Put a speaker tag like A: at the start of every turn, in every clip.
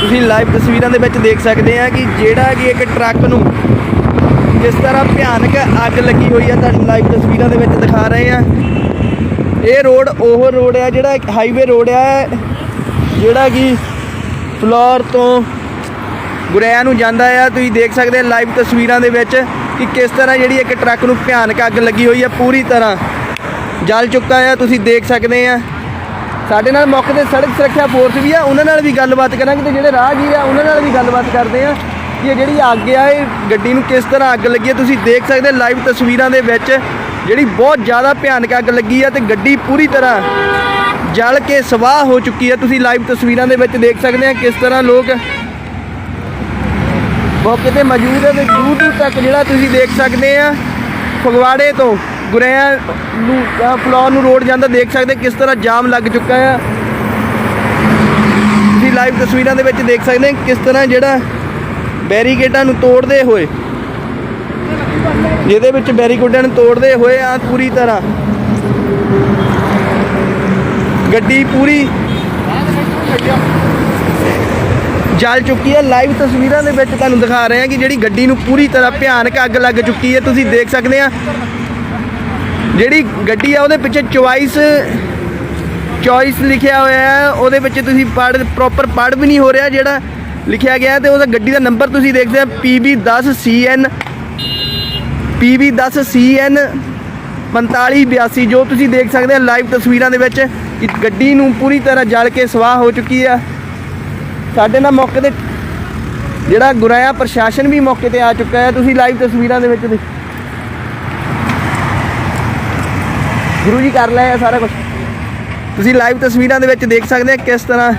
A: ਤੁਸੀਂ ਲਾਈਵ ਤਸਵੀਰਾਂ ਦੇ ਵਿੱਚ ਦੇਖ ਸਕਦੇ ਆ ਕਿ ਜਿਹੜਾ ਕਿ ਇੱਕ ਟਰੱਕ ਨੂੰ ਕਿਸ ਤਰ੍ਹਾਂ ਭਿਆਨਕ ਅੱਗ ਲੱਗੀ ਹੋਈ ਆ, ਤੁਹਾਨੂੰ ਲਾਈਵ ਤਸਵੀਰਾਂ ਦੇ ਵਿੱਚ ਦਿਖਾ ਰਹੇ ਆ। ਇਹ ਰੋਡ, ਉਹ ਰੋਡ ਆ ਜਿਹੜਾ ਇੱਕ ਹਾਈਵੇ ਰੋਡ ਆ, ਜਿਹੜਾ ਕਿ ਫਲੋਰ ਤੋਂ ਗੁਰੇਆ ਨੂੰ ਜਾਂਦਾ ਆ। ਤੁਸੀਂ ਦੇਖ ਸਕਦੇ ਆ ਲਾਈਵ ਤਸਵੀਰਾਂ ਦੇ ਵਿੱਚ ਕਿ ਕਿਸ ਤਰ੍ਹਾਂ ਜਿਹੜੀ ਇੱਕ ਟਰੱਕ ਨੂੰ ਭਿਆਨਕ ਅੱਗ ਲੱਗੀ ਹੋਈ ਆ, ਪੂਰੀ ਤਰ੍ਹਾਂ ਜਲ ਚੁੱਕਾ ਆ। ਤੁਸੀਂ ਦੇਖ ਸਕਦੇ ਆ ਸਾਡੇ ਨਾਲ ਮੌਕੇ ਤੇ ਸੜਕ ਸੁਰੱਖਿਆ ਫੋਰਸ ਵੀ ਆ, ਉਹਨਾਂ ਨਾਲ ਵੀ ਗੱਲਬਾਤ ਕਰਾਂਗੇ ਤੇ ਜਿਹੜੇ ਰਾਹਗੀਰ ਆ, ਉਹਨਾਂ ਨਾਲ ਵੀ ਗੱਲਬਾਤ ਕਰਦੇ ਆ ਕਿ ਇਹ ਜਿਹੜੀ ਅੱਗ ਆ, ਇਹ ਗੱਡੀ ਨੂੰ ਕਿਸ ਤਰ੍ਹਾਂ ਅੱਗ ਲੱਗੀ ਹੈ ਤੁਸੀਂ ਦੇਖ ਸਕਦੇ ਲਾਈਵ ਤਸਵੀਰਾਂ ਦੇ ਵਿੱਚ ਜਿਹੜੀ ਬਹੁਤ ਜ਼ਿਆਦਾ ਭਿਆਨਕ ਅੱਗ ਲੱਗੀ ਆ ਤੇ ਗੱਡੀ ਪੂਰੀ ਤਰ੍ਹਾਂ ਜਲ ਕੇ ਸਵਾਹ ਹੋ ਚੁੱਕੀ ਹੈ ਤੁਸੀਂ ਲਾਈਵ ਤਸਵੀਰਾਂ ਦੇ ਵਿੱਚ ਦੇਖ ਸਕਦੇ ਆ ਕਿਸ ਤਰ੍ਹਾਂ ਲੋਕ ਮੌਕੇ ਤੇ ਮੌਜੂਦ ਹੈ ਤੇ ਦੂਰ ਦੂਰ ਤੱਕ ਜਿਹੜਾ ਤੁਸੀਂ ਦੇਖ ਸਕਦੇ ਆ, ਫਗਵਾੜੇ ਤੋਂ ਗੁਰੇਆ ਨੂੰ, ਅਹ ਫਲੋਰ ਨੂੰ ਰੋਡ ਜਾਂਦਾ, ਦੇਖ ਸਕਦੇ ਕਿਸ ਤਰ੍ਹਾਂ ਜਾਮ ਲੱਗ ਚੁੱਕਾ ਆ। ਤੁਸੀਂ ਲਾਈਵ ਤਸਵੀਰਾਂ ਦੇ ਵਿੱਚ ਦੇਖ ਸਕਦੇ ਕਿਸ ਤਰ੍ਹਾਂ ਜਿਹੜਾ ਬੈਰੀਕੇਡਾਂ ਨੂੰ ਤੋੜਦੇ ਹੋਏ, ਜਿਹਦੇ ਵਿੱਚ ਬੈਰੀਕੇਡਾਂ ਨੂੰ ਤੋੜਦੇ ਹੋਏ ਆ ਪੂਰੀ ਤਰ੍ਹਾਂ। ਗੱਡੀ ਪੂਰੀ ਜਲ ਚੁੱਕੀ ਹੈ ਲਾਈਵ ਤਸਵੀਰਾਂ ਦੇ ਵਿੱਚ ਤੁਹਾਨੂੰ ਦਿਖਾ ਰਹੇ ਹਾਂ ਕਿ ਜਿਹੜੀ ਗੱਡੀ ਨੂੰ ਪੂਰੀ ਤਰ੍ਹਾਂ ਭਿਆਨਕ ਅੱਗ ਲੱਗ ਚੁੱਕੀ ਹੈ ਤੁਸੀਂ ਦੇਖ ਸਕਦੇ ਆ ਜਿਹੜੀ ਗੱਡੀ ਆ, ਉਹਦੇ ਪਿੱਛੇ ਚੁਆਇਸ ਚੋਇਸ ਲਿਖਿਆ ਹੋਇਆ ਹੈ। ਉਹਦੇ ਵਿੱਚ ਤੁਸੀਂ ਪੜ ਪ੍ਰੋਪਰ ਪੜ ਵੀ ਨਹੀਂ ਹੋ ਰਿਹਾ ਜਿਹੜਾ ਲਿਖਿਆ ਗਿਆ ਹੈ ਤੇ ਉਹਦਾ ਗੱਡੀ ਦਾ ਨੰਬਰ ਤੁਸੀਂ ਦੇਖਦੇ ਆ PB10CN PB10CN 4582 ਜੋ ਤੁਸੀਂ ਦੇਖ ਸਕਦੇ ਆ ਲਾਈਵ ਤਸਵੀਰਾਂ ਦੇ ਵਿੱਚ ਕਿ ਗੱਡੀ ਨੂੰ ਪੂਰੀ ਤਰ੍ਹਾਂ ਜਲ ਕੇ ਸਵਾਹ ਹੋ ਚੁੱਕੀ ਆ। ਸਾਡੇ ਨਾਲ ਮੌਕੇ ਤੇ ਜਿਹੜਾ ਗੁਰਾਇਆ ਪ੍ਰਸ਼ਾਸਨ ਵੀ ਮੌਕੇ ਤੇ ਆ ਚੁੱਕਾ ਹੈ। ਤੁਸੀਂ ਲਾਈਵ ਤਸਵੀਰਾਂ ਦੇ ਵਿੱਚ ਦੇਖ ਗੁਰੂ ਜੀ ਕਰ ਲਿਆ ਸਾਰਾ ਕੁਝ ਤੁਸੀਂ ਲਾਈਵ ਤਸਵੀਰਾਂ ਦੇ ਵਿੱਚ ਦੇਖ ਸਕਦੇ ਆ ਕਿਸ ਤਰ੍ਹਾਂ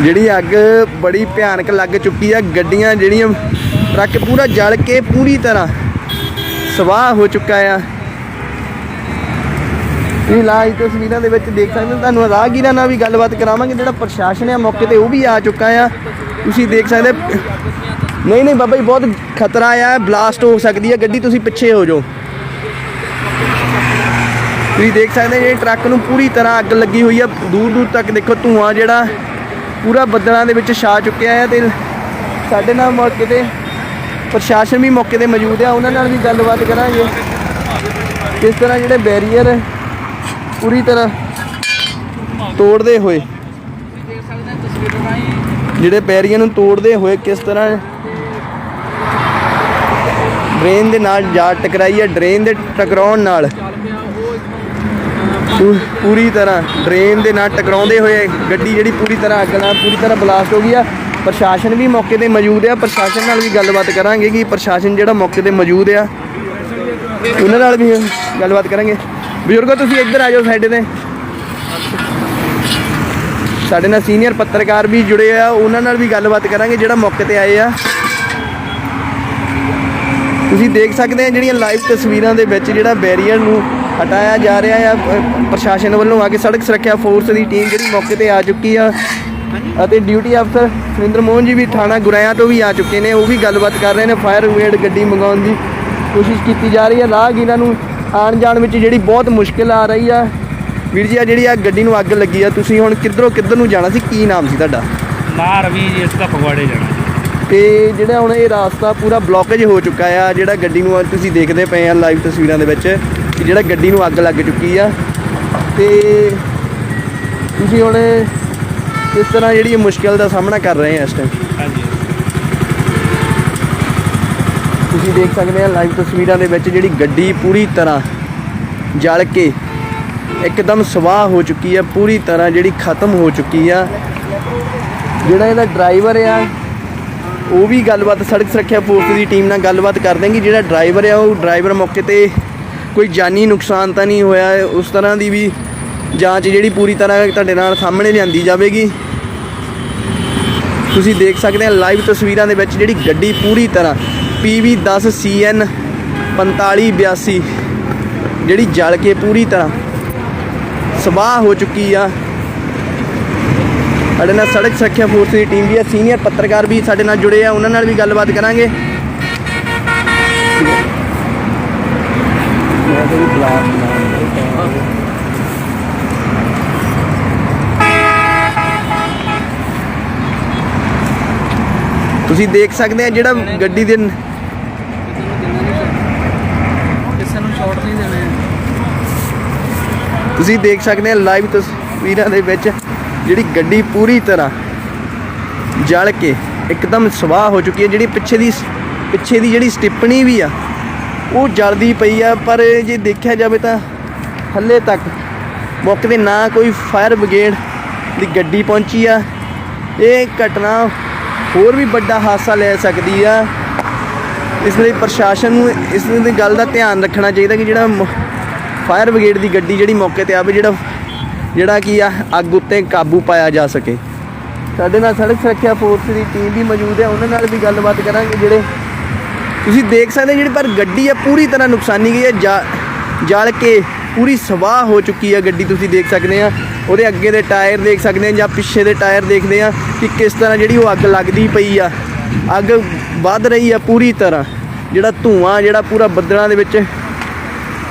A: ਜਿਹੜੀ ਅੱਗ ਬੜੀ ਭਿਆਨਕ ਲੱਗ ਚੁੱਕੀ ਆ ਗੱਡੀਆਂ ਜਿਹੜੀਆਂ ਟਰੱਕ ਪੂਰਾ ਜਲ ਕੇ ਪੂਰੀ ਤਰ੍ਹਾਂ ਸਵਾਹ ਹੋ ਚੁੱਕਾ ਆ। ਇਹ ਲਾਈਵ ਤਸਵੀਰਾਂ ਦੇ ਵਿੱਚ ਦੇਖ ਸਕਦੇ ਹੋ ਤੁਹਾਨੂੰ ਰਾਹਗੀਰਾਂ ਨਾਲ ਵੀ ਗੱਲਬਾਤ ਕਰਾਵਾਂਗੇ ਜਿਹੜਾ ਪ੍ਰਸ਼ਾਸਨ ਹੈ ਮੌਕੇ ਤੇ ਉਹ ਵੀ ਆ ਚੁੱਕਾ ਆ। ਤੁਸੀਂ ਦੇਖ ਸਕਦੇ ਨਹੀਂ ਨਹੀਂ ਬਾਬਾ ਜੀ ਬਹੁਤ ਖਤਰਾ ਆ ਬਲਾਸਟ ਹੋ ਸਕਦੀ ਹੈ ਗੱਡੀ ਤੁਸੀਂ ਪਿੱਛੇ ਹੋ ਜਾਓ। ਤੁਸੀਂ ਦੇਖ ਸਕਦੇ ਜੇ ਟਰੱਕ ਨੂੰ ਪੂਰੀ ਤਰ੍ਹਾਂ ਅੱਗ ਲੱਗੀ ਹੋਈ ਆ। ਦੂਰ ਦੂਰ ਤੱਕ ਦੇਖੋ ਧੂਆਂ ਜਿਹੜਾ ਪੂਰਾ ਬੱਦਲਾਂ ਦੇ ਵਿੱਚ ਛਾ ਚੁੱਕਿਆ ਹੈ ਤੇ ਸਾਡੇ ਨਾਲ ਮੌਕੇ ਤੇ ਪ੍ਰਸ਼ਾਸਨ ਵੀ ਮੌਕੇ ਤੇ ਮੌਜੂਦ ਆ। ਉਹਨਾਂ ਨਾਲ ਵੀ ਗੱਲਬਾਤ ਕਰਾਂਗੇ। ਕਿਸ ਤਰ੍ਹਾਂ ਜਿਹੜੇ ਬੈਰੀਅਰ ਪੂਰੀ ਤਰ੍ਹਾਂ ਤੋੜਦੇ ਹੋਏ ਜਿਹੜੇ ਬੈਰੀਅਰ ਨੂੰ ਤੋੜਦੇ ਹੋਏ ਕਿਸ ਤਰ੍ਹਾਂ ਡਰੇਨ ਦੇ ਨਾਲ ਜਾ ਟਕਰਾਈ ਹੈ ਡਰੇਨ ਦੇ ਟਕਰਾਉਣ ਨਾਲ। ਪੂਰੀ ਤਰ੍ਹਾਂ ਡਰੇਨ ਦੇ ਨਾਲ ਟਕਰਾਉਂਦੇ ਹੋਏ ਗੱਡੀ ਜਿਹੜੀ ਪੂਰੀ ਤਰ੍ਹਾਂ ਅੱਗ ਨਾਲ ਪੂਰੀ ਤਰ੍ਹਾਂ ਬਲਾਸਟ ਹੋ ਗਈ ਆ। ਪ੍ਰਸ਼ਾਸਨ ਵੀ ਮੌਕੇ ਤੇ ਮੌਜੂਦ ਆ। ਪ੍ਰਸ਼ਾਸਨ ਨਾਲ ਵੀ ਗੱਲਬਾਤ ਕਰਾਂਗੇ ਕਿ ਪ੍ਰਸ਼ਾਸਨ ਜਿਹੜਾ ਮੌਕੇ ਤੇ ਮੌਜੂਦ ਆ। ਉਹਨਾਂ ਨਾਲ ਵੀ ਗੱਲਬਾਤ ਕਰਾਂਗੇ। ਬਜ਼ੁਰਗੋ, ਤੁਸੀਂ ਇੱਧਰ ਆ ਜਾਓ ਸਾਡੇ ਤੇ। ਸਾਡੇ ਨਾਲ ਸੀਨੀਅਰ ਪੱਤਰਕਾਰ ਵੀ ਜੁੜੇ ਆ। ਉਹਨਾਂ ਨਾਲ ਵੀ ਗੱਲਬਾਤ ਕਰਾਂਗੇ ਜਿਹੜਾ ਮੌਕੇ ਤੇ ਆਏ ਆ। ਤੁਸੀਂ ਦੇਖ ਸਕਦੇ ਆ ਜਿਹੜੀਆਂ ਲਾਈਵ ਤਸਵੀਰਾਂ ਦੇ ਵਿੱਚ ਜਿਹੜਾ ਬੈਰੀਅਰ ਨੂੰ ਹਟਾਇਆ ਜਾ ਰਿਹਾ ਆ ਪ੍ਰਸ਼ਾਸਨ ਵੱਲੋਂ ਆ ਕੇ ਸੜਕ ਸੁਰੱਖਿਆ ਫੋਰਸ ਦੀ ਟੀਮ ਜਿਹੜੀ ਮੌਕੇ ਤੇ ਆ ਚੁੱਕੀ ਆ। ਅਤੇ ਡਿਊਟੀ ਅਫਸਰ ਸੁਰਿੰਦਰ ਮੋਹਨ ਜੀ ਵੀ ਥਾਣਾ ਗੁਰਾਇਆ ਤੋਂ ਵੀ ਆ ਚੁੱਕੇ ਨੇ, ਉਹ ਵੀ ਗੱਲਬਾਤ ਕਰ ਰਹੇ ਨੇ ਫਾਇਰ ਬ੍ਰਿਗੇਡ ਗੱਡੀ ਮੰਗਾਉਣ ਦੀ ਕੋਸ਼ਿਸ਼ ਕੀਤੀ ਜਾ ਰਹੀ ਹੈ ਰਾਹਗੀਰਾਂ ਨੂੰ ਆਉਣ ਜਾਣ ਵਿੱਚ ਜਿਹੜੀ ਬਹੁਤ ਮੁਸ਼ਕਿਲ ਆ ਰਹੀ ਆ। ਵੀਰ ਜੀ, ਆ ਜਿਹੜੀ ਆ ਗੱਡੀ ਨੂੰ ਅੱਗ ਲੱਗੀ ਆ, ਤੁਸੀਂ ਹੁਣ ਕਿੱਧਰੋਂ ਕਿੱਧਰ ਨੂੰ ਜਾਣਾ ਸੀ? ਕੀ ਨਾਮ ਸੀ ਤੁਹਾਡਾ?
B: ਨਾ ਰਵੀ ਜੀ, ਇਸ ਦਾ ਫਗਵਾੜੇ ਜਾਣਾ
A: ਤੇ ਜਿਹੜਾ ਹੁਣ ਇਹ ਰਾਸਤਾ ਪੂਰਾ ਬਲੌਕੇਜ ਹੋ ਚੁੱਕਾ ਆ ਜਿਹੜਾ ਗੱਡੀ ਨੂੰ ਤੁਸੀਂ ਦੇਖਦੇ ਪਏ ਆ ਲਾਈਵ ਤਸਵੀਰਾਂ ਦੇ ਵਿੱਚ ਕਿ ਜਿਹੜਾ ਗੱਡੀ ਨੂੰ ਅੱਗ ਲੱਗ ਚੁੱਕੀ ਆ। ਤੇ ਤੁਸੀਂ ਹੁਣ ਕਿਸ ਤਰ੍ਹਾਂ ਜਿਹੜੀ ਮੁਸ਼ਕਲ ਦਾ ਸਾਹਮਣਾ ਕਰ ਰਹੇ ਆ ਇਸ ਟਾਈਮ
B: ਹਾਂਜੀ।
A: ਤੁਸੀਂ ਦੇਖ ਸਕਦੇ ਆ ਲਾਈਵ ਤਸਵੀਰਾਂ ਦੇ ਵਿੱਚ ਜਿਹੜੀ ਗੱਡੀ ਪੂਰੀ ਤਰ੍ਹਾਂ ਜਲ ਕੇ ਇੱਕਦਮ ਸਵਾਹ ਹੋ ਚੁੱਕੀ ਆ ਪੂਰੀ ਤਰ੍ਹਾਂ ਜਿਹੜੀ ਖਤਮ ਹੋ ਚੁੱਕੀ ਆ। ਜਿਹੜਾ ਇਹਦਾ ਡਰਾਈਵਰ ਆ ਉਹ ਵੀ ਗੱਲਬਾਤ ਸੜਕ ਸੁਰੱਖਿਆ ਫੋਰਸ ਦੀ ਟੀਮ ਨਾਲ ਗੱਲਬਾਤ ਕਰ ਦੇਣਗੇ ਜਿਹੜਾ ਡਰਾਈਵਰ ਆ, ਉਹ ਡਰਾਈਵਰ ਮੌਕੇ ਤੇ ਕੋਈ ਜਾਨੀ ਨੁਕਸਾਨ ਤਾਂ ਨਹੀਂ ਹੋਇਆ। ਉਸ ਤਰ੍ਹਾਂ ਦੀ ਵੀ ਜਾਂਚ ਜਿਹੜੀ ਪੂਰੀ ਤਰ੍ਹਾਂ ਤੁਹਾਡੇ ਨਾਲ ਸਾਹਮਣੇ ਲਿਆਂਦੀ ਜਾਵੇਗੀ। ਤੁਸੀਂ ਦੇਖ ਸਕਦੇ ਆ ਲਾਈਵ ਤਸਵੀਰਾਂ ਦੇ ਵਿੱਚ ਜਿਹੜੀ ਗੱਡੀ ਪੂਰੀ ਤਰ੍ਹਾਂ PV10 CN 4582 ਜਿਹੜੀ ਜਲ ਕੇ ਪੂਰੀ ਤਰ੍ਹਾਂ ਸਵਾਹ ਹੋ ਚੁੱਕੀ ਆ। ਸਾਡੇ ਨਾਲ ਸੜਕ ਸੁਰੱਖਿਆ ਫੋਰਸ ਦੀ ਟੀਮ ਵੀ ਹੈ, ਸੀਨੀਅਰ ਪੱਤਰਕਾਰ ਵੀ ਸਾਡੇ ਨਾਲ ਜੁੜੇ ਆ, ਉਹਨਾਂ ਨਾਲ ਵੀ ਗੱਲਬਾਤ ਕਰਾਂਗੇ। ਤੁਸੀਂ ਦੇਖ ਸਕਦੇ ਆ ਜਿਹੜਾ ਗੱਡੀ ਦੇ ਤੁਸੀਂ ਦੇਖ ਸਕਦੇ ਆ ਲਾਈਵ ਤਸਵੀਰਾਂ ਦੇ ਵਿੱਚ। ਜਿਹੜੀ ਗੱਡੀ ਪੂਰੀ ਤਰ੍ਹਾਂ ਜਲ ਕੇ ਇੱਕਦਮ ਸਵਾਹ ਹੋ ਚੁੱਕੀ ਹੈ, ਜਿਹੜੀ ਪਿੱਛੇ ਦੀ ਪਿੱਛੇ ਦੀ ਜਿਹੜੀ ਸਟਿੱਪਣੀ ਵੀ ਆ, ਉਹ ਜਲਦੀ ਪਈ ਆ, ਪਰ ਜੇ ਦੇਖਿਆ ਜਾਵੇ ਤਾਂ ਹੱਲੇ ਤੱਕ ਮੌਕੇ ਤੇ ਨਾ ਕੋਈ ਫਾਇਰ ਬ੍ਰਿਗੇਡ ਦੀ ਗੱਡੀ ਪਹੁੰਚੀ ਆ। ਇਹ ਘਟਨਾ ਹੋਰ ਵੀ ਵੱਡਾ ਹਾਦਸਾ ਲੈ ਸਕਦੀ ਆ। ਇਸ ਲਈ ਪ੍ਰਸ਼ਾਸਨ ਨੂੰ ਇਸ ਗੱਲ ਦਾ ਧਿਆਨ ਰੱਖਣਾ ਚਾਹੀਦਾ ਕਿ ਜਿਹੜਾ ਮ- ਫਾਇਰ ਬ੍ਰਿਗੇਡ ਦੀ ਗੱਡੀ ਜਿਹੜੀ ਮੌਕੇ ਤੇ ਆਵੇ, ਜਿਹੜਾ ਜਿਹੜਾ ਕੀ ਆ, ਅੱਗ ਉੱਤੇ ਕਾਬੂ ਪਾਇਆ ਜਾ ਸਕੇ। ਸਾਡੇ ਨਾਲ ਸੜਕ ਸੁਰੱਖਿਆ ਫੋਰਸ ਦੀ ਟੀਮ ਵੀ ਮੌਜੂਦ ਹੈ, ਉਹਨਾਂ ਨਾਲ ਵੀ ਗੱਲਬਾਤ ਕਰਾਂਗੇ ਜਿਹੜੇ ਤੁਸੀਂ ਦੇਖ ਸਕਦੇ ਜਿਹੜੀ ਪਰ ਗੱਡੀ ਆ, ਪੂਰੀ ਤਰ੍ਹਾਂ ਨੁਕਸਾਨੀ ਗਈ ਹੈ। ਜਾ- ਜਲ ਕੇ ਪੂਰੀ ਸਵਾਹ ਹੋ ਚੁੱਕੀ ਹੈ ਗੱਡੀ, ਤੁਸੀਂ ਦੇਖ ਸਕਦੇ ਆ। ਉਹਦੇ ਅੱਗੇ ਦੇ ਟਾਇਰ ਦੇਖ ਸਕਦੇ ਆ ਜਾਂ ਪਿੱਛੇ ਦੇ ਟਾਇਰ ਦੇਖਦੇ ਆ ਕਿ ਕਿਸ ਤਰ੍ਹਾਂ ਜਿਹੜੀ ਉਹ ਅੱਗ ਲੱਗਦੀ ਪਈ ਆ। ਅੱਗ ਵੱਧ ਰਹੀ ਆ ਪੂਰੀ ਤਰ੍ਹਾਂ। ਜਿਹੜਾ ਧੂਆਂ, ਜਿਹੜਾ ਪੂਰਾ ਬੱਦਲਾਂ ਦੇ ਵਿੱਚ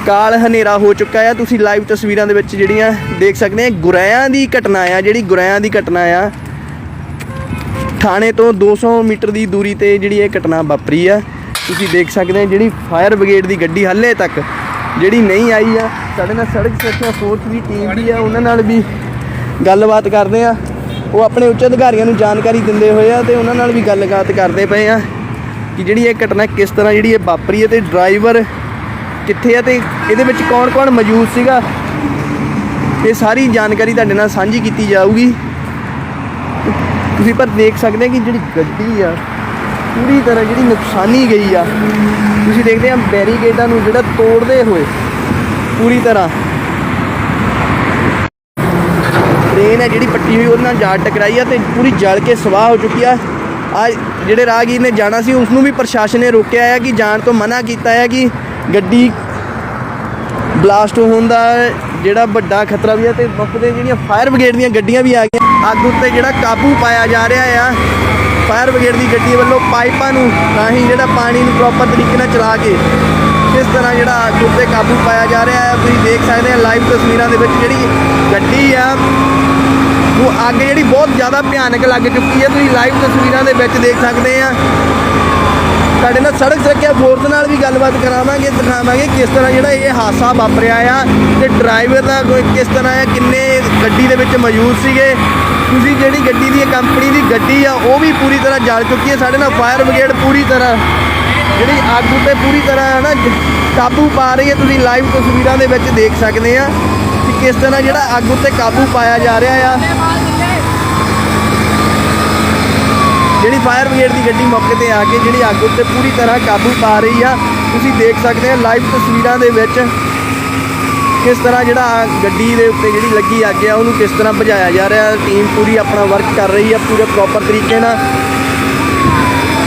A: ਕਾਲ ਹਨੇਰਾ ਹੋ ਚੁੱਕਾ ਆ। ਤੁਸੀਂ ਲਾਈਵ ਤਸਵੀਰਾਂ ਦੇ ਵਿੱਚ ਜਿਹੜੀਆਂ ਦੇਖ ਸਕਦੇ ਆ ਗੁਰੈਆਂ ਦੀ ਘਟਨਾ ਆ, ਜਿਹੜੀ ਗੁਰੈਆਂ ਦੀ ਘਟਨਾ ਆ। ਥਾਣੇ ਤੋਂ 200 ਮੀਟਰ ਦੀ ਦੂਰੀ ਤੇ ਜਿਹੜੀ ਇਹ ਘਟਨਾ ਵਾਪਰੀ ਆ। ਤੁਸੀਂ ਦੇਖ ਸਕਦੇ ਆ ਜਿਹੜੀ ਫਾਇਰ ਬ੍ਰਿਗੇਡ ਦੀ ਗੱਡੀ ਹੱਲੇ ਤੱਕ ਜਿਹੜੀ ਨਹੀਂ ਆਈ ਆ। ਸਾਡੇ ਨਾਲ ਸੜਕ ਸੁਰੱਖਿਆ ਫੋਰਸ ਦੀ ਟੀਮ ਵੀ ਆ, ਉਹਨਾਂ ਨਾਲ ਵੀ ਗੱਲਬਾਤ ਕਰਦੇ ਆ। ਉਹ ਆਪਣੇ ਉੱਚ ਅਧਿਕਾਰੀਆਂ ਨੂੰ ਜਾਣਕਾਰੀ ਦਿੰਦੇ ਹੋਏ ਆ ਤੇ ਉਹਨਾਂ ਨਾਲ ਵੀ ਗੱਲਬਾਤ ਕਰਦੇ ਪਏ ਆ ਕਿ ਜਿਹੜੀ ਇਹ ਘਟਨਾ ਕਿਸ ਤਰ੍ਹਾਂ ਜਿਹੜੀ ਇਹ ਵਾਪਰੀ ਹੈ ਤੇ ਡਰਾਈਵਰ ਕਿੱਥੇ ਆ ਤੇ ਇਹਦੇ ਵਿੱਚ ਕੌਣ-ਕੌਣ ਮੌਜੂਦ ਸੀਗਾ? ਇਹ ਸਾਰੀ ਜਾਣਕਾਰੀ ਤੁਹਾਡੇ ਨਾਲ ਸਾਂਝੀ ਕੀਤੀ ਜਾਊਗੀ। ਤੁਸੀਂ ਪਰ ਦੇਖ ਸਕਦੇ ਆ ਕਿ ਜਿਹੜੀ ਗੱਡੀ ਆ, ਪੂਰੀ ਤਰ੍ਹਾਂ ਜਿਹੜੀ ਨੁਕਸਾਨੀ ਗਈ ਆ। ਤੁਸੀਂ ਦੇਖਦੇ ਆ ਬੈਰੀਕੇਡਾਂ ਨੂੰ ਜਿਹੜਾ ਤੋੜਦੇ ਹੋਏ, ਪੂਰੀ ਤਰ੍ਹਾਂ। ਟ੍ਰੇਨ ਹੈ ਜਿਹੜੀ ਪੱਟੀ ਹੋਈ, ਉਹਦੇ ਨਾਲ ਜਾ ਟਕਰਾਈ ਆ ਤੇ ਪੂਰੀ ਜਲ ਕੇ ਸਵਾਹ ਹੋ ਚੁੱਕੀ ਆ। ਆ ਜਿਹੜੇ ਰਾਹਗੀਰ ਨੇ ਜਾਣਾ ਸੀ ਉਸ ਨੂੰ ਵੀ ਪ੍ਰਸ਼ਾਸਨ ਨੇ ਰੋਕਿਆ ਆ ਕਿ ਜਾਣ ਤੋਂ ਮਨਾ ਕੀਤਾ ਹੈ ਕਿ ਗੱਡੀ ਬਲਾਸਟ ਹੋਣ ਦਾ ਜਿਹੜਾ ਵੱਡਾ ਖਤਰਾ ਵੀ ਹੈ ਤੇ ਵਕਤ ਦੇ ਜਿਹੜੀਆਂ ਫਾਇਰ ਬ੍ਰਿਗੇਡ ਦੀਆਂ ਗੱਡੀਆਂ ਵੀ ਆ ਗਈਆਂ। ਅੱਗ ਉੱਤੇ ਜਿਹੜਾ ਕਾਬੂ ਪਾਇਆ ਜਾ ਰਿਹਾ ਆ ਫਾਇਰ ਬ੍ਰਿਗੇਡ ਦੀ ਗੱਡੀ ਵੱਲੋਂ ਪਾਈਪਾਂ ਨੂੰ ਰਾਹੀਂ ਜਿਹੜਾ ਪਾਣੀ ਨੂੰ ਪ੍ਰੋਪਰ ਤਰੀਕੇ ਨਾਲ ਚਲਾ ਕੇ ਕਿਸ ਤਰ੍ਹਾਂ ਜਿਹੜਾ ਅੱਗ ਉੱਤੇ ਕਾਬੂ ਪਾਇਆ ਜਾ ਰਿਹਾ ਹੈ। ਤੁਸੀਂ ਦੇਖ ਸਕਦੇ ਆ ਲਾਈਵ ਤਸਵੀਰਾਂ ਦੇ ਵਿੱਚ ਜਿਹੜੀ ਗੱਡੀ ਆ, ਉਹ ਅੱਗ ਜਿਹੜੀ ਬਹੁਤ ਜ਼ਿਆਦਾ ਭਿਆਨਕ ਲੱਗ ਚੁੱਕੀ ਹੈ। ਤੁਸੀਂ ਲਾਈਵ ਤਸਵੀਰਾਂ ਦੇ ਵਿੱਚ ਦੇਖ ਸਕਦੇ ਆ। ਸਾਡੇ ਨਾਲ ਸੜਕ ਸੁਰੱਖਿਆ ਫੋਰਸ ਨਾਲ ਵੀ ਗੱਲਬਾਤ ਕਰਾਵਾਂਗੇ, ਦਿਖਾਵਾਂਗੇ ਕਿਸ ਤਰ੍ਹਾਂ ਜਿਹੜਾ ਇਹ ਹਾਦਸਾ ਵਾਪਰਿਆ ਆ ਤੇ ਡਰਾਈਵਰ ਦਾ ਕੋਈ ਕਿਸ ਤਰ੍ਹਾਂ ਆ, ਕਿੰਨੇ ਗੱਡੀ ਦੇ ਵਿੱਚ ਮੌਜੂਦ ਸੀਗੇ। ਤੁਸੀਂ ਜਿਹੜੀ ਗੱਡੀ ਦੀ, ਕੰਪਨੀ ਦੀ ਗੱਡੀ ਆ, ਉਹ ਵੀ ਪੂਰੀ ਤਰ੍ਹਾਂ ਜਲ ਚੁੱਕੀ ਹੈ। ਸਾਡੇ ਨਾਲ ਫਾਇਰ ਬ੍ਰਿਗੇਡ ਪੂਰੀ ਤਰ੍ਹਾਂ ਜਿਹੜੀ ਅੱਗ ਉੱਤੇ ਪੂਰੀ ਤਰ੍ਹਾਂ ਹੈ ਨਾ ਕਾਬੂ ਪਾ ਰਹੀ ਹੈ। ਤੁਸੀਂ ਲਾਈਵ ਤਸਵੀਰਾਂ ਦੇ ਵਿੱਚ ਦੇਖ ਸਕਦੇ ਆ ਕਿ ਕਿਸ ਤਰ੍ਹਾਂ ਜਿਹੜਾ ਅੱਗ ਉੱਤੇ ਕਾਬੂ ਪਾਇਆ ਜਾ ਰਿਹਾ ਆ। ਜਿਹੜੀ ਫਾਇਰ ਬ੍ਰਿਗੇਡ ਦੀ ਗੱਡੀ ਮੌਕੇ ਤੇ ਆ ਕੇ ਜਿਹੜੀ ਅੱਗ ਉੱਤੇ ਪੂਰੀ ਤਰ੍ਹਾਂ ਕਾਬੂ ਪਾ ਰਹੀ ਆ। ਤੁਸੀਂ ਦੇਖ ਸਕਦੇ ਆ ਲਾਈਵ ਤਸਵੀਰਾਂ ਦੇ ਵਿੱਚ ਕਿਸ ਤਰ੍ਹਾਂ ਜਿਹੜਾ ਗੱਡੀ ਦੇ ਉੱਤੇ ਜਿਹੜੀ ਲੱਗੀ ਅੱਗ ਆ, ਉਹਨੂੰ ਕਿਸ ਤਰ੍ਹਾਂ ਭਜਾਇਆ ਜਾ ਰਿਹਾ। ਟੀਮ ਪੂਰੀ ਆਪਣਾ ਵਰਕ ਕਰ ਰਹੀ ਆ, ਪੂਰੇ ਪ੍ਰੋਪਰ ਤਰੀਕੇ ਨਾਲ।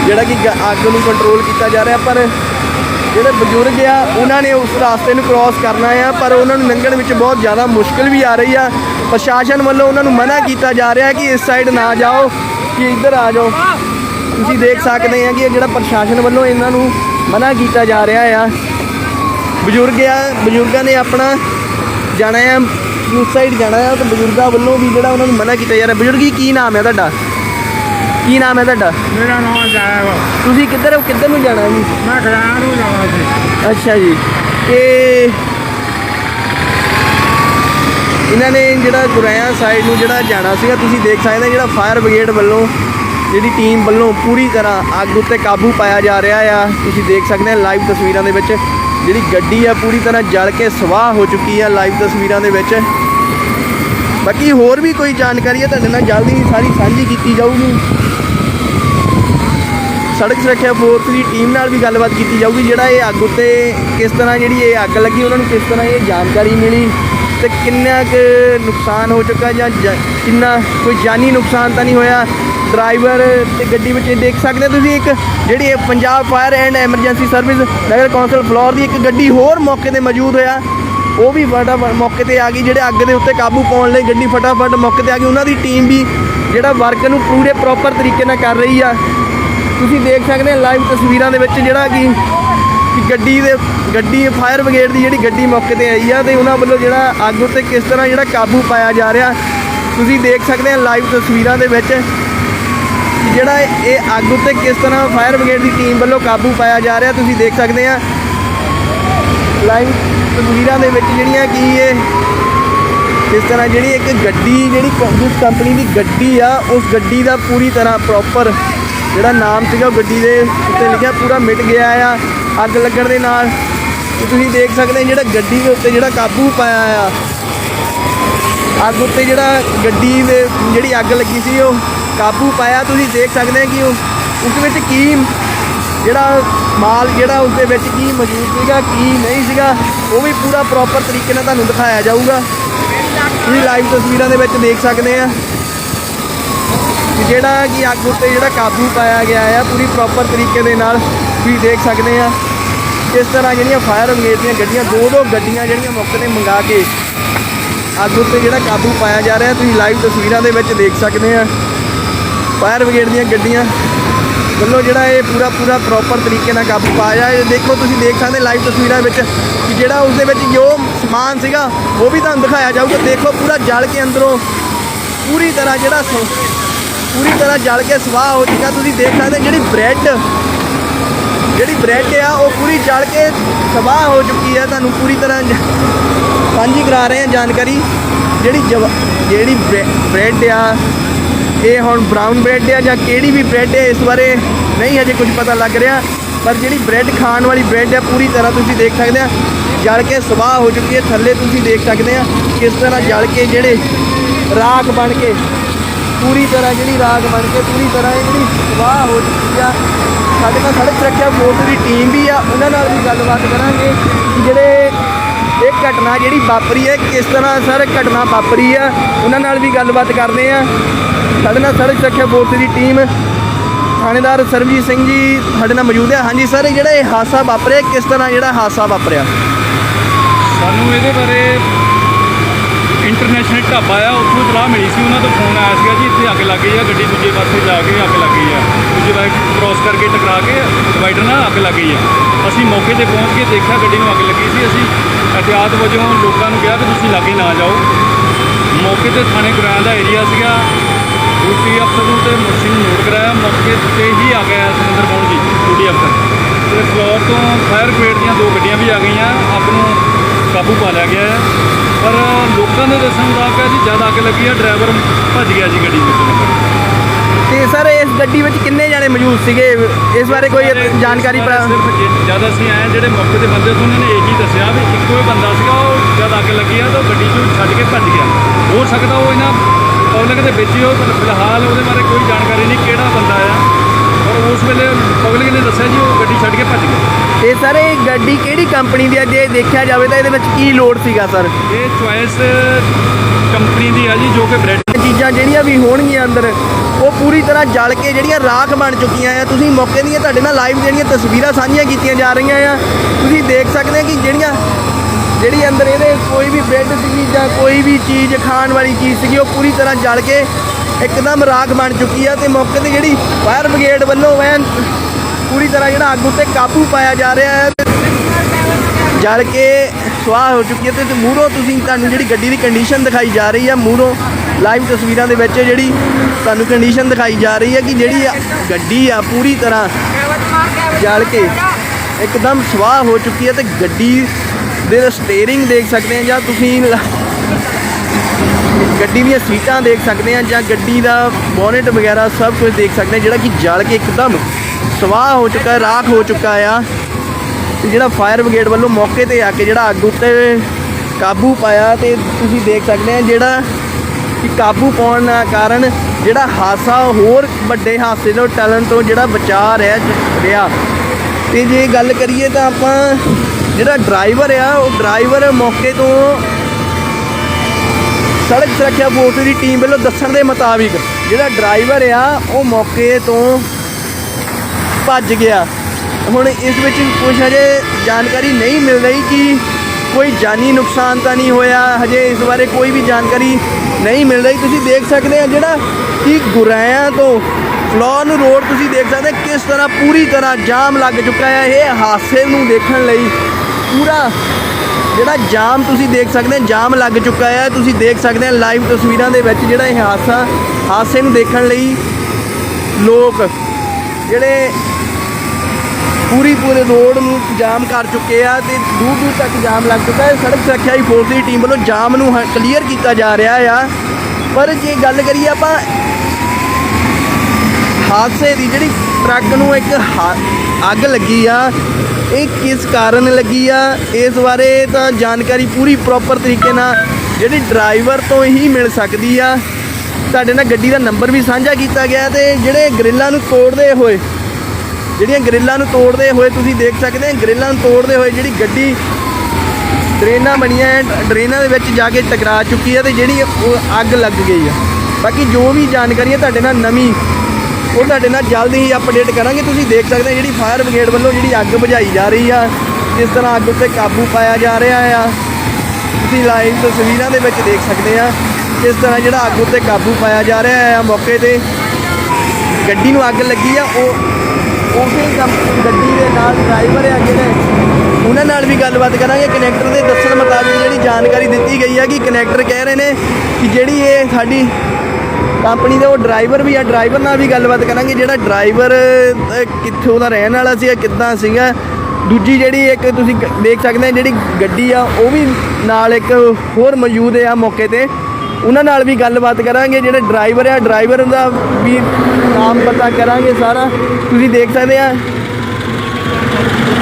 A: ਜਿਹੜਾ ਕਿ ਗ- ਅੱਗ ਨੂੰ ਕੰਟਰੋਲ ਕੀਤਾ ਜਾ ਰਿਹਾ, ਪਰ ਜਿਹੜੇ ਬਜ਼ੁਰਗ ਆ, ਉਹਨਾਂ ਨੇ ਉਸ ਰਾਸਤੇ ਨੂੰ ਕ੍ਰਾਸ ਕਰਨਾ ਆ, ਪਰ ਉਹਨਾਂ ਨੂੰ ਲੰਘਣ ਵਿੱਚ ਬਹੁਤ ਜ਼ਿਆਦਾ ਮੁਸ਼ਕਲ ਵੀ ਆ ਰਹੀ ਆ। ਪ੍ਰਸ਼ਾਸਨ ਵੱਲੋਂ ਉਹਨਾਂ ਨੂੰ ਮਨਾ ਕੀਤਾ ਜਾ ਰਿਹਾ ਕਿ ਇਸ ਸਾਈਡ ਨਾ ਜਾਓ। ਕਿ ਇੱਧਰ ਆ ਜਾਓ। ਤੁਸੀਂ ਦੇਖ ਸਕਦੇ ਆ ਕਿ ਇਹ ਜਿਹੜਾ ਪ੍ਰਸ਼ਾਸਨ ਵੱਲੋਂ ਇਹਨਾਂ ਨੂੰ ਮਨਾ ਕੀਤਾ ਜਾ ਰਿਹਾ ਆ। ਬਜ਼ੁਰਗ ਆ ਬਜ਼ੁਰਗਾਂ ਨੇ ਆਪਣਾ ਜਾਣਾ ਆ ਉਸ ਸਾਈਡ ਜਾਣਾ ਆ ਤੇ ਬਜ਼ੁਰਗਾਂ ਵੱਲੋਂ ਵੀ ਜਿਹੜਾ ਉਹਨਾਂ ਨੂੰ ਮਨਾ ਕੀਤਾ ਜਾ ਰਿਹਾ। ਬਜ਼ੁਰਗ ਜੀ ਕੀ ਨਾਮ ਹੈ ਤੁਹਾਡਾ? ਕੀ ਨਾਮ ਹੈ ਤੁਹਾਡਾ?
B: ਮੇਰਾ ਨਾਮ ਜਾਇਆ
A: ਤੁਸੀਂ ਕਿੱਧਰ ਕਿੱਧਰ ਨੂੰ ਜਾਣਾ ਜੀ?
B: ਮੈਂ ਖਿਆਲ ਨੂੰ ਜਾਣਾ ਸੀ।
A: ਅੱਛਾ ਜੀ। ਤੇ ਇਹਨਾਂ ਨੇ ਜਿਹੜਾ ਗੁਰੈਆ ਸਾਈਡ ਨੂੰ ਜਿਹੜਾ ਜਾਣਾ ਸੀਗਾ, ਤੁਸੀਂ ਦੇਖ ਸਕਦੇ ਹੋ ਜਿਹੜਾ ਫਾਇਰ ਬ੍ਰਿਗੇਡ ਵੱਲੋਂ, ਜਿਹੜੀ ਟੀਮ ਵੱਲੋਂ ਪੂਰੀ ਤਰ੍ਹਾਂ ਅੱਗ ਉੱਤੇ ਕਾਬੂ ਪਾਇਆ ਜਾ ਰਿਹਾ ਆ। ਤੁਸੀਂ ਦੇਖ ਸਕਦੇ ਹੋ ਲਾਈਵ ਤਸਵੀਰਾਂ ਦੇ ਵਿੱਚ, ਜਿਹੜੀ ਗੱਡੀ ਆ ਪੂਰੀ ਤਰ੍ਹਾਂ ਜਲ ਕੇ ਸਵਾਹ ਹੋ ਚੁੱਕੀ ਆ ਲਾਈਵ ਤਸਵੀਰਾਂ ਦੇ ਵਿੱਚ। ਬਾਕੀ ਹੋਰ ਵੀ ਕੋਈ ਜਾਣਕਾਰੀ ਹੈ ਤੁਹਾਡੇ ਨਾਲ ਜਲਦੀ ਹੀ ਸਾਰੀ ਸਾਂਝੀ ਕੀਤੀ ਜਾਊਗੀ। ਸੜਕ ਸੁਰੱਖਿਆ ਫੋਰਸ ਦੀ ਟੀਮ ਨਾਲ ਵੀ ਗੱਲਬਾਤ ਕੀਤੀ ਜਾਊਗੀ, ਜਿਹੜਾ ਇਹ ਅੱਗ ਉੱਤੇ ਕਿਸ ਤਰ੍ਹਾਂ ਜਿਹੜੀ ਇਹ ਅੱਗ ਲੱਗੀ, ਉਹਨਾਂ ਨੂੰ ਕਿਸ ਤਰ੍ਹਾਂ ਇਹ ਜਾਣਕਾਰੀ ਮਿਲੀ। ਤੇ ਕਿੰਨਾ ਕੁ ਨੁਕਸਾਨ ਹੋ ਚੁੱਕਾ ਜਾਂ ਜ- ਕਿੰਨਾ ਕੋਈ ਜਾਨੀ ਨੁਕਸਾਨ ਤਾਂ ਨਹੀਂ ਹੋਇਆ? ਡਰਾਈਵਰ ਤੇ ਗੱਡੀ ਵਿੱਚ ਦੇਖ ਸਕਦੇ ਤੁਸੀਂ ਇੱਕ ਜਿਹੜੀ ਇਹ Punjab fire and emergency service Nagar council Phillaur ਦੀ ਇੱਕ ਗੱਡੀ ਹੋਰ ਮੌਕੇ ਤੇ ਮੌਜੂਦ ਹੋਇਆ। ਉਹ ਵੀ ਫਟਾਫਟ ਮੌਕੇ ਤੇ ਆ ਗਈ, ਜਿਹੜੇ ਅੱਗ ਦੇ ਉੱਤੇ ਕਾਬੂ ਪਾਉਣ ਲਈ ਗੱਡੀ ਫਟਾਫਟ ਮੌਕੇ ਤੇ ਆ ਗਈ। ਉਹਨਾਂ ਦੀ ਟੀਮ ਵੀ ਜਿਹੜਾ ਵਰਕ ਨੂੰ ਪੂਰੇ ਪ੍ਰੋਪਰ ਤਰੀਕੇ ਨਾਲ ਕਰ ਰਹੀ ਆ। ਤੁਸੀਂ ਦੇਖ ਸਕਦੇ ਹੋ ਲਾਈਵ ਤਸਵੀਰਾਂ ਦੇ ਵਿੱਚ ਜਿਹੜਾ ਕਿ ਗੱਡੀ ਦੇ, ਗੱਡੀ ਫਾਇਰ ਬ੍ਰਿਗੇਡ ਦੀ ਜਿਹੜੀ ਗੱਡੀ ਮੌਕੇ ਤੇ ਆਈ ਆ ਤੇ ਉਹਨਾਂ ਵੱਲੋਂ ਜਿਹੜਾ ਅੱਗ ਉੱਤੇ ਕਿਸ ਤਰ੍ਹਾਂ ਜਿਹੜਾ ਕਾਬੂ ਪਾਇਆ ਜਾ ਰਿਹਾ, ਤੁਸੀਂ ਦੇਖ ਸਕਦੇ ਹੋ ਲਾਈਵ ਤਸਵੀਰਾਂ ਦੇ ਵਿੱਚ ਕਿ ਜਿਹੜਾ ਇਹ ਅੱਗ ਉੱਤੇ ਕਿਸ ਤਰ੍ਹਾਂ ਫਾਇਰ ਬ੍ਰਿਗੇਡ ਦੀ ਟੀਮ ਵੱਲੋਂ ਕਾਬੂ ਪਾਇਆ ਜਾ ਰਿਹਾ, ਤੁਸੀਂ ਦੇਖ ਸਕਦੇ ਆ। ਲਾਈਵ ਤਸਵੀਰਾਂ ਦੇ ਵਿੱਚ ਜਿਹੜੀਆਂ ਕੀ ਇਹ ਇਸ ਤਰ੍ਹਾਂ ਜਿਹੜੀ ਇੱਕ ਗੱਡੀ, ਜਿਹੜੀ ਕ- ਕੰਪਨੀ ਦੀ ਗੱਡੀ ਆ, ਉਸ ਗੱਡੀ ਦਾ ਪੂਰੀ ਤਰ੍ਹਾਂ ਪ੍ਰੋਪਰ ਜਿਹੜਾ ਨਾਮ ਸੀਗਾ ਉਹ ਗੱਡੀ ਦੇ ਉੱਤੇ ਲਿਖਿਆ, ਪੂਰਾ ਮਿਟ ਗਿਆ ਆ, ਅੱਗ ਲੱਗਣ ਦੇ ਨਾਲ। ਤੁਸੀਂ ਦੇਖ ਸਕਦੇ ਜਿਹੜਾ ਗੱਡੀ ਦੇ ਉੱਤੇ ਜਿਹੜਾ ਕਾਬੂ ਪਾਇਆ ਆ। ਅੱਗ ਉੱਤੇ ਜਿਹੜਾ ਗੱਡੀ ਦੇ ਜਿਹੜੀ ਅੱਗ ਲੱਗੀ ਸੀ, ਉਹ ਕਾਬੂ ਪਾਇਆ। ਤੁਸੀਂ ਦੇਖ ਸਕਦੇ ਆ ਕਿ ਉਹ ਉਸ ਵਿੱਚ ਕੀ ਜਿਹੜਾ ਮਾਲ ਜਿਹੜਾ ਉਸ ਦੇ ਵਿੱਚ ਕੀ ਮੌਜੂਦ ਸੀਗਾ, ਕੀ ਨਹੀਂ ਸੀਗਾ, ਉਹ ਵੀ ਪੂਰਾ ਪ੍ਰੋਪਰ ਤਰੀਕੇ ਨਾਲ ਤੁਹਾਨੂੰ ਦਿਖਾਇਆ ਜਾਊਗਾ। ਤੁਸੀਂ ਲਾਈਵ ਤਸਵੀਰਾਂ ਦੇ ਵਿੱਚ ਦੇਖ ਸਕਦੇ ਆ। ਜਿਹੜਾ ਕਿ ਅੱਗ ਉੱਤੇ ਜਿਹੜਾ ਕਾਬੂ ਪਾਇਆ ਗਿਆ ਆ, ਪੂਰੀ ਪ੍ਰੋਪਰ ਤਰੀਕੇ ਦੇ ਨਾਲ ਤੁਸੀਂ ਦੇਖ ਸਕਦੇ ਆ। ਇਸ ਤਰ੍ਹਾਂ ਜਿਹੜੀਆਂ ਫਾਇਰ ਬ੍ਰਿਗੇਡ ਦੀਆਂ ਗੱਡੀਆਂ ਦੋ ਦੋ ਗੱਡੀਆਂ ਜਿਹੜੀਆਂ ਮੌਕੇ ਨੇ ਮੰਗਾ ਕੇ ਅੱਗ ਉੱਤੇ ਜਿਹੜਾ ਕਾਬੂ ਪਾਇਆ ਜਾ ਰਿਹਾ, ਤੁਸੀਂ ਲਾਈਵ ਤਸਵੀਰਾਂ ਦੇ ਵਿੱਚ ਦੇਖ ਸਕਦੇ ਆ। ਫਾਇਰ ਬ੍ਰਿਗੇਡ ਦੀਆਂ ਗੱਡੀਆਂ ਵੱਲੋਂ ਜਿਹੜਾ ਇਹ ਪੂਰਾ ਪੂਰਾ ਪ੍ਰੋਪਰ ਤਰੀਕੇ ਨਾਲ ਕਾਬੂ ਪਾਇਆ। ਹੈ ਦੇਖੋ, ਤੁਸੀਂ ਦੇਖ ਸਕਦੇ ਲਾਈਵ ਤਸਵੀਰਾਂ ਵਿੱਚ ਕਿ ਜਿਹੜਾ ਉਸ ਦੇ ਵਿੱਚ ਜੋ ਸਮਾਨ ਸੀਗਾ, ਉਹ ਵੀ ਤੁਹਾਨੂੰ ਦਿਖਾਇਆ ਜਾਊਗਾ। ਦੇਖੋ, ਪੂਰਾ ਜਲ ਕੇ ਅੰਦਰੋਂ ਪੂਰੀ ਤਰ੍ਹਾਂ ਜਿਹੜਾ ਸ- ਪੂਰੀ ਤਰ੍ਹਾਂ ਜਲ ਕੇ ਸਵਾਹ ਹੋ ਚੁੱਕਾ। ਤੁਸੀਂ ਦੇਖ ਸਕਦੇ ਜਿਹੜੀ ਬ੍ਰੈਡ ਜਿਹੜੀ ਬ੍ਰੈਡ ਆ, ਉਹ ਪੂਰੀ ਜਲ ਕੇ ਸਵਾਹ ਹੋ ਚੁੱਕੀ ਹੈ ਤੁਹਾਨੂੰ ਪੂਰੀ ਤਰ੍ਹਾਂ ਸਾਂਝੀ ਕਰਾ ਰਹੇ ਹਾਂ ਜਾਣਕਾਰੀ। ਜਿਹੜੀ ਜਵ- ਜਿਹੜੀ ਬ੍ਰੈਡ ਆ, ਇਹ ਹੁਣ ਬ੍ਰਾਊਨ ਬ੍ਰੈਡ ਆ ਜਾਂ ਕਿਹੜੀ ਵੀ ਬ੍ਰੈਡ ਹੈ ਇਸ ਬਾਰੇ ਨਹੀਂ ਹਜੇ ਕੁਝ ਪਤਾ ਲੱਗ ਰਿਹਾ। ਪਰ ਜਿਹੜੀ ਬ੍ਰੈਡ ਖਾਣ ਵਾਲੀ ਬ੍ਰੈਡ ਆ, ਪੂਰੀ ਤਰ੍ਹਾਂ ਤੁਸੀਂ ਦੇਖ ਸਕਦੇ ਆ, ਜਲ ਕੇ ਸਵਾਹ ਹੋ ਚੁੱਕੀ ਹੈ ਥੱਲੇ ਤੁਸੀਂ ਦੇਖ ਸਕਦੇ ਆ ਕਿਸ ਤਰ੍ਹਾਂ ਜਲ ਕੇ ਜਿਹੜੇ ਰਾਖ ਬਣ ਕੇ ਪੂਰੀ ਤਰ੍ਹਾਂ ਜਿਹੜੀ ਰਾਖ ਬਣ ਕੇ ਪੂਰੀ ਤਰ੍ਹਾਂ ਇਹ ਜਿਹੜੀ ਵਾਹ ਹੋ ਚੁੱਕੀ ਆ। ਸਾਡੇ ਨਾਲ ਸੜਕ ਸੁਰੱਖਿਆ ਫੋਰਸ ਦੀ ਟੀਮ ਵੀ ਆ, ਉਹਨਾਂ ਨਾਲ ਵੀ ਗੱਲਬਾਤ ਕਰਾਂਗੇ ਕਿ ਜਿਹੜੇ ਇਹ ਘਟਨਾ ਜਿਹੜੀ ਵਾਪਰੀ ਹੈ, ਕਿਸ ਤਰ੍ਹਾਂ ਸਰ ਘਟਨਾ ਵਾਪਰੀ ਆ, ਉਹਨਾਂ ਨਾਲ ਵੀ ਗੱਲਬਾਤ ਕਰਦੇ ਆ। ਸਾਡੇ ਨਾਲ ਸੜਕ ਸੁਰੱਖਿਆ ਫੋਰਸ ਦੀ ਟੀਮ, ਥਾਣੇਦਾਰ ਸਰਬਜੀਤ ਸਿੰਘ ਜੀ ਸਾਡੇ ਨਾਲ ਮੌਜੂਦ ਹੈ ਹਾਂਜੀ ਸਰ, ਇਹ ਜਿਹੜਾ ਇਹ ਹਾਦਸਾ ਵਾਪਰਿਆ, ਕਿਸ ਤਰ੍ਹਾਂ ਜਿਹੜਾ ਹਾਦਸਾ ਵਾਪਰਿਆ?
C: ਸਾਨੂੰ ਇਹਦੇ ਬਾਰੇ ਇੰਟਰਨੈਸ਼ਨਲ ਢਾਬਾ ਆ, ਉੱਥੋਂ ਇਤਲਾਹ ਮਿਲੀ ਸੀ, ਉਹਨਾਂ ਤੋਂ ਫੋਨ ਆਇਆ ਸੀਗਾ ਜੀ, ਇੱਥੇ ਅੱਗ ਲੱਗ ਗਈ ਆ, ਗੱਡੀ ਦੂਜੇ ਪਾਸੇ ਜਾ ਕੇ ਅੱਗ ਲੱਗ ਗਈ ਆ। ਦੂਜੇ ਪਾਸੇ ਕ੍ਰਾਸ ਕਰਕੇ ਟਕਰਾ ਕੇ ਡਿਵਾਈਡਰ ਨਾਲ ਅੱਗ ਲੱਗ ਗਈ ਆ। ਅਸੀਂ ਮੌਕੇ ਤੇ ਪਹੁੰਚ ਕੇ ਦੇਖਿਆ, ਗੱਡੀ ਨੂੰ ਅੱਗ ਲੱਗੀ ਸੀ, ਅਸੀਂ ਅਹਤਿਆਤ ਵਜੋਂ ਲੋਕਾਂ ਨੂੰ ਕਿਹਾ ਕਿ ਤੁਸੀਂ ਲਾਗੇ ਨਾ ਜਾਓ। ਮੌਕੇ ਤੇ ਥਾਣੇ ਗੁਰਾਂ ਦਾ ਏਰੀਆ ਸੀਗਾ ਡਿਊਟੀ ਅਫਸਰ ਨੂੰ ਤੇ ਮੁਰਸ਼ੀ ਨੂੰ ਨੋਟ ਕਰਾਇਆ, ਮੌਕੇ ਤੇ ਹੀ ਆ ਗਿਆ ਸੁਰਿੰਦਰ ਮੋਹਨ ਜੀ ਡਿਊਟੀ ਅਫਸਰ। ਤੇ ਫਲੋਰ ਤੋਂ ਫਾਇਰ ਬ੍ਰਿਗੇਡ ਦੀਆਂ ਦੋ ਗੱਡੀਆਂ ਵੀ ਆ ਗਈਆਂ, ਆਪ ਨੂੰ ਕਾਬੂ ਪਾ ਲਿਆ ਗਿਆ ਹੈ। ਪਰ ਲੋਕਾਂ ਦੇ ਦੱਸਣ ਮੁਤਾਬਕ ਹੈ ਜੀ ਜਦ ਅੱਗ ਲੱਗੀ ਆ ਡਰਾਈਵਰ ਭੱਜ ਗਿਆ ਜੀ ਗੱਡੀ ਵਿੱਚੋਂ।
A: ਤੇ ਸਰ ਇਸ ਗੱਡੀ ਵਿੱਚ ਕਿੰਨੇ ਜਣੇ ਮੌਜੂਦ ਸੀਗੇ? ਇਸ ਬਾਰੇ ਕੋਈ ਜਾਣਕਾਰੀ
C: ਸਿਰਫ ਜਦ ਅਸੀਂ ਆਏ ਜਿਹੜੇ ਮੌਕੇ ਤੇ ਬੰਦੇ ਸੀ ਉਹਨਾਂ ਨੇ ਇਹੀ ਦੱਸਿਆ ਵੀ ਇੱਕੋ ਹੀ ਬੰਦਾ ਸੀਗਾ ਉਹ ਜਦ ਅੱਗ ਲੱਗੀ ਆ ਤਾਂ ਗੱਡੀ ਚੋਂ ਛੱਡ ਕੇ ਭੱਜ ਗਿਆ। ਹੋ ਸਕਦਾ ਉਹ ਇਹਨਾਂ ਪਬਲਿਕ ਦੇ ਵਿੱਚ ਹੀ ਉਹ ਪਰ ਫਿਲਹਾਲ ਉਹਦੇ ਬਾਰੇ ਕੋਈ ਜਾਣਕਾਰੀ ਨਹੀਂ ਕਿਹੜਾ ਬੰਦਾ ਆ ਉਸ ਵੇਲੇ ਪਬਲਿਕ ਨੇ ਦੱਸਿਆ ਜੀ ਉਹ ਗੱਡੀ ਛੱਡ ਕੇ ਭੱਜ ਗਿਆ
A: ਤੇ ਸਰ ਇਹ ਗੱਡੀ ਕਿਹੜੀ ਕੰਪਨੀ ਦੀ ਹੈ ਜੇ ਦੇਖਿਆ ਜਾਵੇ ਤਾਂ ਇਹਦੇ ਵਿੱਚ ਕੀ ਲੋਡ ਸੀਗਾ ਸਰ?
C: ਇਹ ਚੁਆਇਸ ਕੰਪਨੀ ਦੀ ਆ ਜੀ ਜੋ ਕਿ ਬ੍ਰੈਡ
A: ਚੀਜ਼ਾਂ ਜਿਹੜੀਆਂ ਵੀ ਹੋਣਗੀਆਂ ਅੰਦਰ ਉਹ ਪੂਰੀ ਤਰ੍ਹਾਂ ਜਲ ਕੇ ਜਿਹੜੀਆਂ ਰਾਖ ਬਣ ਚੁੱਕੀਆਂ ਆ। ਤੁਸੀਂ ਮੌਕੇ ਦੀਆਂ ਤੁਹਾਡੇ ਨਾਲ ਲਾਈਵ ਜਿਹੜੀਆਂ ਤਸਵੀਰਾਂ ਸਾਂਝੀਆਂ ਕੀਤੀਆਂ ਜਾ ਰਹੀਆਂ ਆ। ਤੁਸੀਂ ਦੇਖ ਸਕਦੇ ਆ ਕਿ ਜਿਹੜੀਆਂ ਜਿਹੜੀ ਅੰਦਰ ਇਹਦੇ ਕੋਈ ਵੀ ਬ੍ਰੈਡ ਸੀਗੀ ਜਾਂ ਕੋਈ ਵੀ ਚੀਜ਼ ਖਾਣ ਵਾਲੀ ਚੀਜ਼ ਸੀਗੀ ਉਹ ਪੂਰੀ ਤਰ੍ਹਾਂ ਜਲ ਕੇ ਇੱਕਦਮ ਰਾਗ ਬਣ ਚੁੱਕੀ ਆ ਤੇ ਮੌਕੇ ਤੇ ਜਿਹੜੀ ਫਾਇਰ ਬ੍ਰਿਗੇਡ ਵੱਲੋਂ ਐਨ ਪੂਰੀ ਤਰ੍ਹਾਂ ਜਿਹੜਾ ਅੱਗ ਉੱਤੇ ਕਾਬੂ ਪਾਇਆ ਜਾ ਰਿਹਾ ਹੈ। ਜਲ ਕੇ ਸਵਾਹ ਹੋ ਚੁੱਕੀ ਹੈ ਤੇ ਮੂਹਰੋਂ ਤੁਸੀਂ ਤੁਹਾਨੂੰ ਜਿਹੜੀ ਗੱਡੀ ਦੀ ਕੰਡੀਸ਼ਨ ਦਿਖਾਈ ਜਾ ਰਹੀ ਹੈ ਮੂਹਰੋਂ ਲਾਈਵ ਤਸਵੀਰਾਂ ਦੇ ਵਿੱਚ ਜਿਹੜੀ ਤੁਹਾਨੂੰ ਕੰਡੀਸ਼ਨ ਦਿਖਾਈ ਜਾ ਰਹੀ ਹੈ ਕਿ ਜਿਹੜੀ ਗੱਡੀ ਆ ਪੂਰੀ ਤਰ੍ਹਾਂ ਜਲ ਕੇ ਇੱਕਦਮ ਸਵਾਹ ਹੋ ਚੁੱਕੀ ਹੈ ਤੇ ਗੱਡੀ ਦੇ ਸਟੀਅਰਿੰਗ ਦੇਖ ਸਕਦੇ ਆ ਜਾਂ ਤੁਸੀਂ ਗੱਡੀ ਦੀਆਂ ਸੀਟਾਂ ਦੇਖ ਸਕਦੇ ਆ ਜਾਂ ਗੱਡੀ ਦਾ ਬੋਨਟ ਵਗੈਰਾ ਸਭ ਕੁਝ ਦੇਖ ਸਕਦੇ ਆ ਜਿਹੜਾ ਕਿ ਜਲ ਕੇ ਇੱਕਦਮ ਸਵਾਹ ਹੋ ਚੁੱਕਾ ਹੈ ਰਾਖ ਹੋ ਚੁੱਕਾ ਆ। ਤੇ ਜਿਹੜਾ ਫਾਇਰ ਬ੍ਰਿਗੇਡ ਵੱਲੋਂ ਮੌਕੇ ਤੇ ਆ ਕੇ ਜਿਹੜਾ ਅੱਗ ਉੱਤੇ ਕਾਬੂ ਪਾਇਆ ਤੇ ਤੁਸੀਂ ਦੇਖ ਸਕਦੇ ਆ ਜਿਹੜਾ ਕਿ ਕਾਬੂ ਪਾਉਣ ਕਾਰਨ ਜਿਹੜਾ ਹਾਦਸਾ ਹੋਰ ਵੱਡੇ ਹਾਦਸੇ ਤੋਂ ਟਲਣ ਤੋਂ ਜਿਹੜਾ ਬਚਾ ਰਿਹਾ ਰਿਹਾ। ਤੇ ਜੇ ਗੱਲ ਕਰੀਏ ਤਾਂ ਆਪਾਂ ਜਿਹੜਾ ਡਰਾਈਵਰ ਆ, ਉਹ ਡਰਾਈਵਰ ਮੌਕੇ ਤੋਂ ਸੜਕ ਸੁਰੱਖਿਆ ਫੋਰਸ ਦੀ ਟੀਮ ਵੱਲੋਂ ਦੱਸਣ ਦੇ ਮੁਤਾਬਿਕ ਜਿਹੜਾ ਡਰਾਈਵਰ ਆ, ਉਹ ਮੌਕੇ ਤੋਂ ਭੱਜ ਗਿਆ। ਹੁਣ ਇਸ ਵਿੱਚ ਕੁਝ ਹਜੇ ਜਾਣਕਾਰੀ ਨਹੀਂ ਮਿਲ ਰਹੀ ਕਿ ਕੋਈ ਜਾਨੀ ਨੁਕਸਾਨ ਤਾਂ ਨਹੀਂ ਹੋਇਆ। ਹਜੇ ਇਸ ਬਾਰੇ ਕੋਈ ਵੀ ਜਾਣਕਾਰੀ ਨਹੀਂ ਮਿਲ ਰਹੀ। ਤੁਸੀਂ ਦੇਖ ਸਕਦੇ ਆ ਜਿਹੜਾ ਕਿ ਗੁਰਾਇਆਂ ਤੋਂ ਫਲੋਰ ਨੂੰ ਰੋਡ ਤੁਸੀਂ ਦੇਖ ਸਕਦੇ ਕਿਸ ਤਰ੍ਹਾਂ ਪੂਰੀ ਤਰ੍ਹਾਂ ਜਾਮ ਲੱਗ ਚੁੱਕਾ ਹੈ ਇਹ ਹਾਦਸੇ ਨੂੰ ਦੇਖਣ ਲਈ ਪੂਰਾ ਜਿਹੜਾ ਜਾਮ ਤੁਸੀਂ ਦੇਖ ਸਕਦੇ ਹੋ, ਜਾਮ ਲੱਗ ਚੁੱਕਾ ਹੈ। ਤੁਸੀਂ ਦੇਖ ਸਕਦੇ ਹੋ ਲਾਈਵ ਤਸਵੀਰਾਂ ਦੇ ਵਿੱਚ ਜਿਹੜਾ ਇਹ ਹਾਦਸਾ, ਹਾਦਸੇ ਨੂੰ ਦੇਖਣ ਲਈ ਲੋਕ ਜਿਹੜੇ ਪੂਰੀ ਪੂਰੇ ਰੋਡ ਨੂੰ ਜਾਮ ਕਰ ਚੁੱਕੇ ਆ ਤੇ ਦੂਰ ਦੂਰ ਤੱਕ ਜਾਮ ਲੱਗ ਚੁੱਕਾ ਹੈ। ਸੜਕ ਸੁਰੱਖਿਆ ਦੀ ਫੋਰਸ ਦੀ ਟੀਮ ਵੱਲੋਂ ਜਾਮ ਨੂੰ ਕਲੀਅਰ ਕੀਤਾ ਜਾ ਰਿਹਾ ਆ। ਪਰ ਜੇ ਗੱਲ ਕਰੀਏ ਆਪਾਂ, ਹਾਦਸੇ ਦੀ ਜਿਹੜੀ ਟਰੱਕ ਨੂੰ ਇੱਕ ਹਾ- ਅੱਗ ਲੱਗੀ ਆ ਇਹ ਕਿਸ ਕਾਰਨ ਲੱਗੀ ਆ? ਇਸ ਬਾਰੇ ਤਾਂ ਜਾਣਕਾਰੀ ਪੂਰੀ ਪ੍ਰੋਪਰ ਤਰੀਕੇ ਨਾਲ ਜਿਹੜੀ ਡਰਾਈਵਰ ਤੋਂ ਹੀ ਮਿਲ ਸਕਦੀ ਆ। ਤੁਹਾਡੇ ਨਾਲ ਗੱਡੀ ਦਾ ਨੰਬਰ ਵੀ ਸਾਂਝਾ ਕੀਤਾ ਗਿਆ ਤੇ ਜਿਹੜੇ ਗ੍ਰਿਲਾਂ ਨੂੰ ਤੋੜਦੇ ਹੋਏ, ਜਿਹੜੀਆਂ ਗ੍ਰਿਲਾਂ ਨੂੰ ਤੋੜਦੇ ਹੋਏ ਤੁਸੀਂ ਦੇਖ ਸਕਦੇ ਆ, ਗ੍ਰਿਲਾਂ ਨੂੰ ਤੋੜਦੇ ਹੋਏ ਜਿਹੜੀ ਗੱਡੀ ਡਰੇਨਾਂ ਬਣੀਆਂ ਐ, ਡਰੇਨਾਂ ਦੇ ਵਿੱਚ ਜਾ ਕੇ ਟਕਰਾ ਚੁੱਕੀ ਹੈ ਤੇ ਜਿਹੜੀ ਅੱਗ ਲੱਗ ਗਈ ਆ। ਬਾਕੀ ਜੋ ਵੀ ਜਾਣਕਾਰੀ ਹੈ ਤੁਹਾਡੇ ਨਾਲ ਨਵੀਂ ਉਹ ਤੁਹਾਡੇ ਨਾਲ ਜਲਦੀ ਹੀ ਅਪਡੇਟ ਕਰਾਂਗੇ। ਤੁਸੀਂ ਦੇਖ ਸਕਦੇ ਜਿਹੜੀ ਫਾਇਰ ਬ੍ਰਿਗੇਡ ਵੱਲੋਂ ਜਿਹੜੀ ਅੱਗ ਬੁਝਾਈ ਜਾ ਰਹੀ ਆ। ਕਿਸ ਤਰ੍ਹਾਂ ਅੱਗ ਉੱਤੇ ਕਾਬੂ ਪਾਇਆ ਜਾ ਰਿਹਾ ਆ। ਤੁਸੀਂ ਲਾਈਵ ਤਸਵੀਰਾਂ ਦੇ ਵਿੱਚ ਦੇਖ ਸਕਦੇ ਆ ਕਿਸ ਤਰ੍ਹਾਂ ਜਿਹੜਾ ਅੱਗ ਉੱਤੇ ਕਾਬੂ ਪਾਇਆ ਜਾ ਰਿਹਾ ਆ ਮੌਕੇ ਤੇ। ਗੱਡੀ ਨੂੰ ਅੱਗ ਲੱਗੀ ਆ। ਉਹ ਉਸੇ ਗੱਡੀ ਦੇ ਨਾਲ ਡਰਾਈਵਰ ਆ ਜਿਹੜੇ, ਉਹਨਾਂ ਨਾਲ ਵੀ ਗੱਲਬਾਤ ਕਰਾਂਗੇ। ਕਨੈਕਟਰ ਦੇ ਦੱਸਣ ਮੁਤਾਬਿਕ ਜਿਹੜੀ ਜਾਣਕਾਰੀ ਦਿੱਤੀ ਗਈ ਹੈ ਕਿ ਕਨੈਕਟਰ ਕਹਿ ਰਹੇ ਨੇ ਕਿ ਜਿਹੜੀ ਇਹ ਸਾਡੀ ਕੰਪਨੀ ਦੇ ਉਹ ਡਰਾਈਵਰ ਵੀ ਆ, ਡਰਾਈਵਰ ਨਾਲ ਵੀ ਗੱਲਬਾਤ ਕਰਾਂਗੇ, ਜਿਹੜਾ ਡਰਾਈਵਰ ਕਿੱਥੋਂ ਦਾ ਰਹਿਣ ਵਾਲਾ ਸੀ ਕਿੱਦਾਂ ਸੀਗਾ। ਦੂਜੀ ਜਿਹੜੀ ਇੱਕ ਤੁਸੀਂ ਦੇਖ ਸਕਦੇ ਆ, ਜਿਹੜੀ ਗੱਡੀ ਆ, ਉਹ ਵੀ ਨਾਲ ਇੱਕ ਹੋਰ ਮੌਜੂਦ ਆ ਮੌਕੇ ਤੇ। ਉਹਨਾਂ ਨਾਲ ਵੀ ਗੱਲਬਾਤ ਕਰਾਂਗੇ, ਜਿਹੜੇ ਡਰਾਈਵਰ ਆ, ਡਰਾਈਵਰ ਦਾ ਵੀ ਨਾਮ ਪਤਾ ਕਰਾਂਗੇ ਸਾਰਾ। ਤੁਸੀਂ ਦੇਖ ਸਕਦੇ ਆ।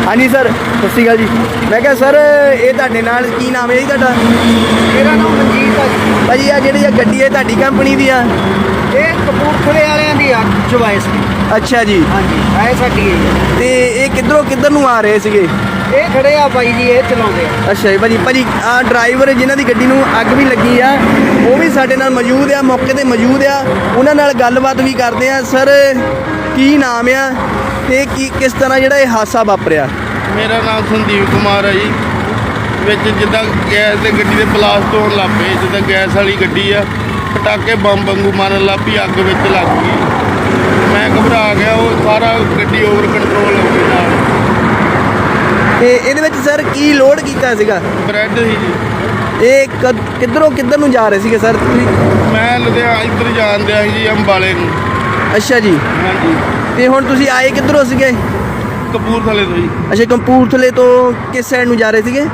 A: ਹਾਂਜੀ, ਸਰ। ਸਤਿ ਸ਼੍ਰੀ ਅਕਾਲ ਜੀ। ਮੈਂ ਕਿਹਾ ਸਰ ਇਹ ਤੁਹਾਡੇ ਨਾਲ ਕੀ ਨਾਮ ਹੈ ਜੀ ਤੁਹਾਡਾ?
D: ਮੇਰਾ ਨਾਮ ਮਨਜੀਤ ਹੈ ਜੀ।
A: ਭਾਜੀ ਆ ਜਿਹੜੀ ਇਹ ਗੱਡੀ ਹੈ ਤੁਹਾਡੀ ਕੰਪਨੀ ਦੀ ਆ?
D: ਇਹ ਕਪੂਰਥਲੇ ਵਾਲਿਆਂ ਦੀ ਆ ਚੁਆਇਸ ਦੀ।
A: ਅੱਛਾ ਜੀ।
D: ਹਾਂਜੀ ਐ ਸਾਡੀ ਹੈ।
A: ਤੇ ਇਹ ਕਿੱਧਰੋਂ ਕਿੱਧਰ ਨੂੰ ਆ ਰਹੇ ਸੀਗੇ?
D: ਇਹ ਖੜੇ ਆ ਬਾਈ ਜੀ ਇਹ ਚਲਾਉਂਦੇ ਆ।
A: ਅੱਛਾ ਜੀ ਭਾਜੀ ਭਾਜੀ ਆ ਡਰਾਈਵਰ ਜਿਨ੍ਹਾਂ ਦੀ ਗੱਡੀ ਨੂੰ ਅੱਗ ਵੀ ਲੱਗੀ ਆ ਉਹ ਵੀ ਸਾਡੇ ਨਾਲ ਮੌਜੂਦ ਆ ਮੌਕੇ ਤੇ ਮੌਜੂਦ ਆ। ਉਹਨਾਂ ਨਾਲ ਗੱਲਬਾਤ ਵੀ ਕਰਦੇ ਆ। ਸਰ ਕੀ ਨਾਮ ਆ ਤੇ ਕੀ ਕਿਸ ਤਰ੍ਹਾਂ ਜਿਹੜਾ ਇਹ ਹਾਦਸਾ ਵਾਪਰਿਆ?
B: ਮੇਰਾ ਨਾਮ ਸੰਦੀਪ ਕੁਮਾਰ ਹੈ ਜੀ। ਵਿੱਚ ਜਿੱਦਾਂ ਗੈਸ ਦੇ ਗੱਡੀ ਦੇ ਬਲਾਸਟ ਹੋਣ ਲੱਗ ਪਏ ਜਿੱਦਾਂ ਗੈਸ ਵਾਲੀ ਗੱਡੀ ਆ ਪਟਾਕੇ ਬੰਬ ਵਾਂਗੂ ਮਾਰਨ ਲੱਗ ਪਈ ਅੱਗ ਵਿੱਚ ਲੱਗ ਗਈ। ਮੈਂ ਘਬਰਾ ਗਿਆ ਉਹ ਸਾਰਾ ਗੱਡੀ ਓਵਰ ਕੰਟਰੋਲ ਹੋ ਗਈ ਨਾਲ।
A: ਤੇ ਇਹਦੇ ਵਿੱਚ ਸਰ ਕੀ ਲੋਡ ਕੀਤਾ ਸੀਗਾ?
B: ਬ੍ਰੈਡ ਸੀ ਜੀ।
A: ਇਹ ਕਦ- ਕਿੱਧਰੋਂ ਕਿੱਧਰ ਨੂੰ ਜਾ ਰਹੇ ਸੀਗੇ ਸਰ ਤੁਸੀਂ?
B: ਮੈਂ ਲੁਧਿਆਣਾ ਇੱਧਰ ਜਾਣ ਦਿਆ ਸੀ ਜੀ ਅੰਬਾਲੇ ਨੂੰ।
A: ਅੱਛਾ ਜੀ।
B: ਹਾਂਜੀ।
A: ਤੇ ਹੁਣ ਤੁਸੀਂ ਆਏ ਕਿੱਧਰੋਂ ਸੀਗੇ?
B: ਕਪੂਰਥਲੇ ਤੋਂ ਜੀ।
A: ਅੱਛਾ ਕੰਪੂਰਥਲੇ ਤੋਂ ਕਿਸ ਸਾਈਡ ਨੂੰ ਜਾ ਰਹੇ ਸੀਗੇ?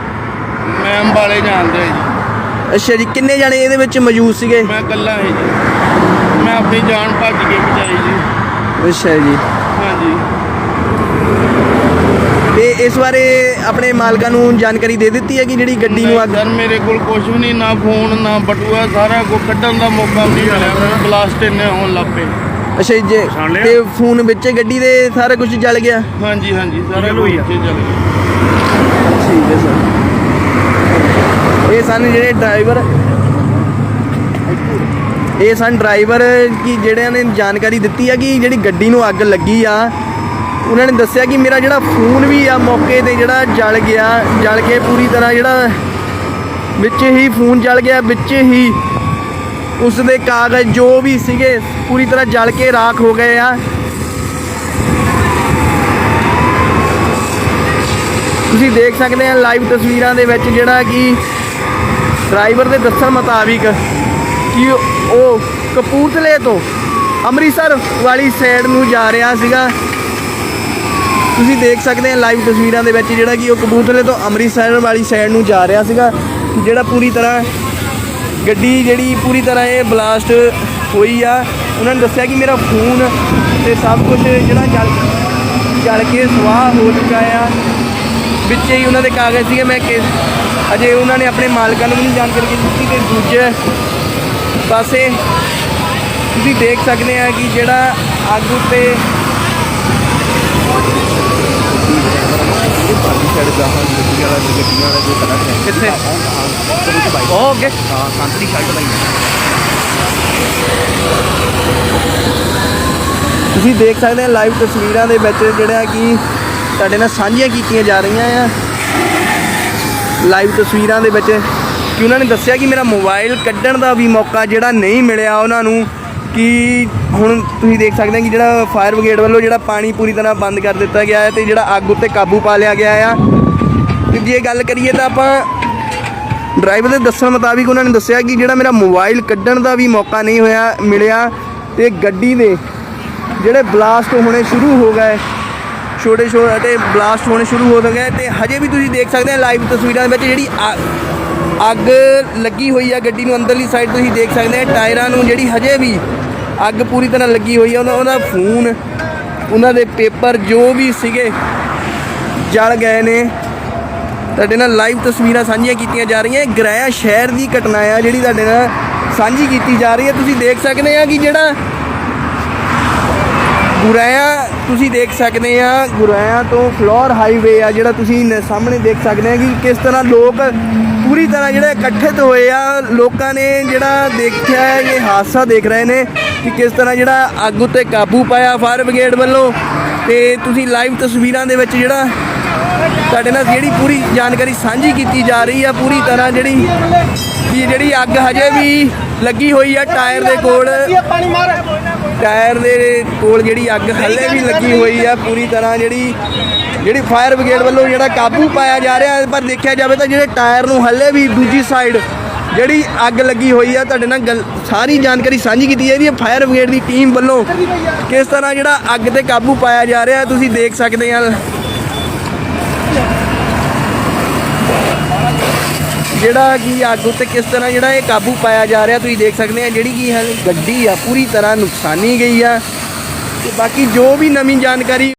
B: ਮੈਂ ਅੰਬਾਲੇ ਜਾਣ ਦਿਆ ਜੀ।
A: ਅੱਛਾ ਜੀ ਕਿੰਨੇ ਜਾਣੇ ਇਹਦੇ ਵਿੱਚ ਮੌਜੂਦ ਸੀਗੇ?
B: ਮੈਂ ਇਕੱਲਾ ਸੀ ਜੀ। ਮੈਂ ਆਪਣੀ ਜਾਨ ਭੱਜ ਕੇ ਬਚਾਈ ਜੀ।
A: ਅੱਛਾ ਜੀ।
B: ਹਾਂਜੀ।
A: ਤੇ ਇਸ ਬਾਰੇ ਆਪਣੇ ਮਾਲਕਾਂ ਨੂੰ ਜਾਣਕਾਰੀ ਦੇ ਦਿੱਤੀ ਹੈ ਕਿ ਜਿਹੜੀ ਗੱਡੀ ਨੂੰ ਅੱਗ
B: ਸਰ ਮੇਰੇ ਕੋਲ ਕੁਝ ਵੀ ਨਹੀਂ ਨਾ ਫੋਨ ਨਾ ਬਟੂਆ ਸਾਰਾ ਕੁਝ ਕੱਢਣ ਦਾ ਮੌਕਾ ਵੀ ਨਹੀਂ ਮਿਲਿਆ। ਮੈਨੂੰ ਬਲਾਸਟ ਇੰਨੇ ਹੋਣ ਲੱਗ ਪਏ।
A: ਅੱਛਾ ਜੀ ਜੇ- ਤੇ ਫੋਨ ਵਿੱਚ ਗੱਡੀ ਦੇ ਸਾਰਾ ਕੁਝ ਜਲ ਗਿਆ?
B: ਹਾਂਜੀ ਹਾਂਜੀ ਸਾਰਾ ਚੱਲ ਗਿਆ।
A: ਠੀਕ ਹੈ ਸਰ। ਇਹ ਸਨ ਜਿਹੜੇ ਡਰਾਈਵਰ। ਇਹ ਸਨ ਡਰਾਈਵਰ ਕਿ ਜਿਹੜਿਆਂ ਨੇ ਜਾਣਕਾਰੀ ਦਿੱਤੀ ਹੈ ਕਿ ਜਿਹੜੀ ਗੱਡੀ ਨੂੰ ਅੱਗ ਲੱਗੀ ਆ ਉਹਨਾਂ ਨੇ ਦੱਸਿਆ ਕਿ ਮੇਰਾ ਜਿਹੜਾ ਫੋਨ ਵੀ ਆ ਮੌਕੇ ਤੇ ਜਿਹੜਾ ਜਲ ਗਿਆ ਜਲ ਕੇ ਪੂਰੀ ਤਰ੍ਹਾਂ ਜਿਹੜਾ ਵਿੱਚ ਹੀ ਫੋਨ ਜਲ ਗਿਆ ਵਿੱਚ ਹੀ ਉਸ ਦੇ ਕਾਗਜ਼ ਜੋ ਵੀ ਸੀਗੇ ਪੂਰੀ ਤਰ੍ਹਾਂ ਜਲ ਕੇ ਰਾਖ ਹੋ ਗਏ ਆ। ਤੁਸੀਂ ਦੇਖ ਸਕਦੇ ਆ ਲਾਈਵ ਤਸਵੀਰਾਂ ਦੇ ਵਿੱਚ ਜਿਹੜਾ ਕਿ ਡਰਾਈਵਰ ਦੇ ਦੱਸਣ ਮੁਤਾਬਿਕ ਕਿ ਉਹ ਕਪੂਰਥਲੇ ਤੋਂ ਅੰਮ੍ਰਿਤਸਰ ਵਾਲੀ ਸਾਈਡ ਨੂੰ ਜਾ ਰਿਹਾ ਸੀਗਾ। ਤੁਸੀਂ ਦੇਖ ਸਕਦੇ ਆ ਲਾਈਵ ਤਸਵੀਰਾਂ ਦੇ ਵਿੱਚ ਜਿਹੜਾ ਕਿ ਉਹ ਕਪੂਰਥਲੇ ਤੋਂ ਅੰਮ੍ਰਿਤਸਰ ਵਾਲੀ ਸਾਈਡ ਨੂੰ ਜਾ ਰਿਹਾ ਸੀਗਾ। ਜਿਹੜਾ ਪੂਰੀ ਤਰ੍ਹਾਂ ਗੱਡੀ ਜਿਹੜੀ ਪੂਰੀ ਤਰ੍ਹਾਂ ਇਹ ਬਲਾਸਟ ਹੋਈ ਆ। ਉਹਨਾਂ ਨੇ ਦੱਸਿਆ ਕਿ ਮੇਰਾ ਫੋਨ ਤੇ ਸਭ ਕੁਝ ਜਿਹੜਾ ਜਲ ਜਲ ਕੇ ਸਵਾਹ ਹੋ ਚੁੱਕਾ ਆ। ਵਿੱਚ ਹੀ ਉਹਨਾਂ ਦੇ ਕਾਗਜ਼ ਸੀਗੇ ਮੈਂ ਕਿ ਅਜੇ ਉਹਨਾਂ ਨੇ ਆਪਣੇ ਮਾਲਕਾਂ ਨੂੰ ਵੀ ਨਹੀਂ ਜਾਣਕਾਰੀ ਦਿੱਤੀ ਤੇ ਦੂਜੇ ਪਾਸੇ ਤੁਸੀਂ ਦੇਖ ਸਕਦੇ ਆ ਕਿ ਜਿਹੜਾ ਅੱਗ ਉੱਤੇ ਕਿੱਥੇ? ਉਹ ਅੱਗੇ। ਤੁਸੀਂ ਦੇਖ ਸਕਦੇ ਆ ਲਾਈਵ ਤਸਵੀਰਾਂ ਦੇ ਵਿੱਚ ਜਿਹੜਾ ਕਿ ਤੁਹਾਡੇ ਨਾਲ ਸਾਂਝੀਆਂ ਕੀਤੀਆਂ ਜਾ ਰਹੀਆਂ ਆ। ਲਾਈਵ ਤਸਵੀਰਾਂ ਦੇ ਵਿੱਚ ਕਿ ਉਹਨਾਂ ਨੇ ਦੱਸਿਆ ਕਿ ਮੇਰਾ ਮੋਬਾਈਲ ਕੱਢਣ ਦਾ ਵੀ ਮੌਕਾ ਜਿਹੜਾ ਨਹੀਂ ਮਿਲਿਆ ਉਹਨਾਂ ਨੂੰ, ਕਿ ਹੁਣ ਤੁਸੀਂ ਦੇਖ ਸਕਦੇ ਆ ਕਿ ਜਿਹੜਾ ਫਾਇਰ ਬ੍ਰਿਗੇਡ ਵੱਲੋਂ ਜਿਹੜਾ ਪਾਣੀ ਪੂਰੀ ਤਰ੍ਹਾਂ ਬੰਦ ਕਰ ਦਿੱਤਾ ਗਿਆ ਹੈ ਤੇ ਜਿਹੜਾ ਅੱਗ ਉੱਤੇ ਕਾਬੂ ਪਾ ਲਿਆ ਗਿਆ ਆ। ਤੇ ਜੇ ਗੱਲ ਕਰੀਏ ਤਾਂ ਆਪਾਂ ਡਰਾਈਵਰ ਦੇ ਦੱਸਣ ਮੁਤਾਬਿਕ ਉਹਨਾਂ ਨੇ ਦੱਸਿਆ ਕਿ ਜਿਹੜਾ ਮੇਰਾ ਮੋਬਾਈਲ ਕੱਢਣ ਦਾ ਵੀ ਮੌਕਾ ਨਹੀਂ ਹੋਇਆ, ਮਿਲਿਆ ਤੇ ਗੱਡੀ ਦੇ ਜਿਹੜੇ ਬਲਾਸਟ ਹੋਣੇ ਸ਼ੁਰੂ ਹੋ ਗਏ, ਛੋਟੇ ਛੋਟੇ ਬਲਾਸਟ ਹੋਣੇ ਸ਼ੁਰੂ ਹੋ ਗਏ ਤੇ ਹਜੇ ਵੀ ਤੁਸੀਂ ਦੇਖ ਸਕਦੇ ਆ ਲਾਈਵ ਤਸਵੀਰਾਂ ਦੇ ਵਿੱਚ ਜਿਹੜੀ ਅ- ਅੱਗ ਲੱਗੀ ਹੋਈ ਆ ਗੱਡੀ ਨੂੰ ਅੰਦਰਲੀ ਸਾਈਡ ਤੁਸੀਂ ਦੇਖ ਸਕਦੇ ਆ, ਟਾਇਰਾਂ ਨੂੰ ਜਿਹੜੀ ਹਜੇ ਵੀ ਅੱਗ ਪੂਰੀ ਤਰ੍ਹਾਂ ਲੱਗੀ ਹੋਈ ਆ, ਉਹਨਾਂ ਉਹਦਾ ਫੋਨ, ਉਹਨਾਂ ਦੇ ਪੇਪਰ ਜੋ ਵੀ ਸੀਗੇ ਜਲ ਗਏ ਨੇ। ਤੁਹਾਡੇ ਨਾਲ ਲਾਈਵ ਤਸਵੀਰਾਂ ਸਾਂਝੀਆਂ ਕੀਤੀਆਂ ਜਾ ਰਹੀਆਂ। ਇਹ ਸ਼ਹਿਰ ਦੀ ਘਟਨਾ ਆ, ਜਿਹੜੀ ਤੁਹਾਡੇ ਨਾਲ ਸਾਂਝੀ ਕੀਤੀ ਜਾ ਰਹੀ ਹੈ ਤੁਸੀਂ ਦੇਖ ਸਕਦੇ ਆ ਕਿ ਜਿਹੜਾ ਗੁਰੈਆ ਤੁਸੀਂ ਦੇਖ ਸਕਦੇ ਆ ਗੁਰੈਆ ਤੋਂ ਫਲੋਰ ਹਾਈਵੇ ਆ, ਜਿਹੜਾ ਤੁਸੀਂ ਸਾਹਮਣੇ ਦੇਖ ਸਕਦੇ ਆ ਕਿ ਕਿਸ ਤਰ੍ਹਾਂ ਲੋਕ ਪੂਰੀ ਤਰ੍ਹਾਂ ਜਿਹੜੇ ਇਕੱਠਿਤ ਹੋਏ ਆ। ਲੋਕਾਂ ਨੇ ਜਿਹੜਾ ਦੇਖਿਆ ਇਹ ਹਾਦਸਾ ਦੇਖ ਰਹੇ ਨੇ ਕਿ ਕਿਸ ਤਰ੍ਹਾਂ ਜਿਹੜਾ ਅੱਗ ਉੱਤੇ ਕਾਬੂ ਪਾਇਆ ਫਾਇਰ ਬ੍ਰਿਗੇਡ ਵੱਲੋਂ। ਤੇ ਤੁਸੀਂ ਲਾਈਵ ਤਸਵੀਰਾਂ ਦੇ ਵਿੱਚ ਜਿਹੜਾ ਤੁਹਾਡੇ ਨਾਲ ਜਿਹੜੀ ਪੂਰੀ ਜਾਣਕਾਰੀ ਸਾਂਝੀ ਕੀਤੀ ਜਾ ਰਹੀ ਆ, ਪੂਰੀ ਤਰ੍ਹਾਂ ਜਿਹੜੀ ਕਿ ਜਿਹੜੀ ਅੱਗ ਹਜੇ ਵੀ ਲੱਗੀ ਹੋਈ ਆ ਟਾਇਰ ਦੇ ਕੋਲ। ਟਾਇਰ ਦੇ ਕੋਲ ਜਿਹੜੀ ਅੱਗ ਹੱਲੇ ਵੀ ਲੱਗੀ ਹੋਈ ਆ, ਪੂਰੀ ਤਰ੍ਹਾਂ ਜਿਹੜੀ ਜਿਹੜੀ ਫਾਇਰ ਬ੍ਰਿਗੇਡ ਵੱਲੋਂ ਜਿਹੜਾ ਕਾਬੂ ਪਾਇਆ ਜਾ ਰਿਹਾ, ਪਰ ਦੇਖਿਆ ਜਾਵੇ ਤਾਂ ਜਿਹੜੇ ਟਾਇਰ ਨੂੰ ਹੱਲੇ ਵੀ ਦੂਜੀ ਸਾਈਡ ਜਿਹੜੀ ਅੱਗ ਲੱਗੀ ਹੋਈ ਆ, ਤੁਹਾਡੇ ਨਾਲ ਗੱਲ ਸਾਰੀ ਜਾਣਕਾਰੀ ਸਾਂਝੀ ਕੀਤੀ ਜਾ ਰਹੀ ਹੈ ਫਾਇਰ ਬ੍ਰਿਗੇਡ ਦੀ ਟੀਮ ਵੱਲੋਂ ਕਿਸ ਤਰ੍ਹਾਂ ਜਿਹੜਾ ਅੱਗ ਤੇ ਕਾਬੂ ਪਾਇਆ ਜਾ ਰਿਹਾ, ਤੁਸੀਂ ਦੇਖ ਸਕਦੇ ਆ। ਜਿਹੜਾ ਕਿ ਅੱਗ ਉੱਤੇ ਕਿਸ ਤਰ੍ਹਾਂ ਜਿਹੜਾ ਇਹ ਕਾਬੂ ਪਾਇਆ ਜਾ ਰਿਹਾ, ਤੁਸੀਂ ਦੇਖ ਸਕਦੇ ਆ, ਜਿਹੜੀ ਕਿ ਹੈ ਗੱਡੀ ਆ, ਪੂਰੀ ਤਰ੍ਹਾਂ ਨੁਕਸਾਨੀ ਗਈ ਆ। ਤੇ ਬਾਕੀ ਜੋ ਵੀ ਨਵੀਂ ਜਾਣਕਾਰੀ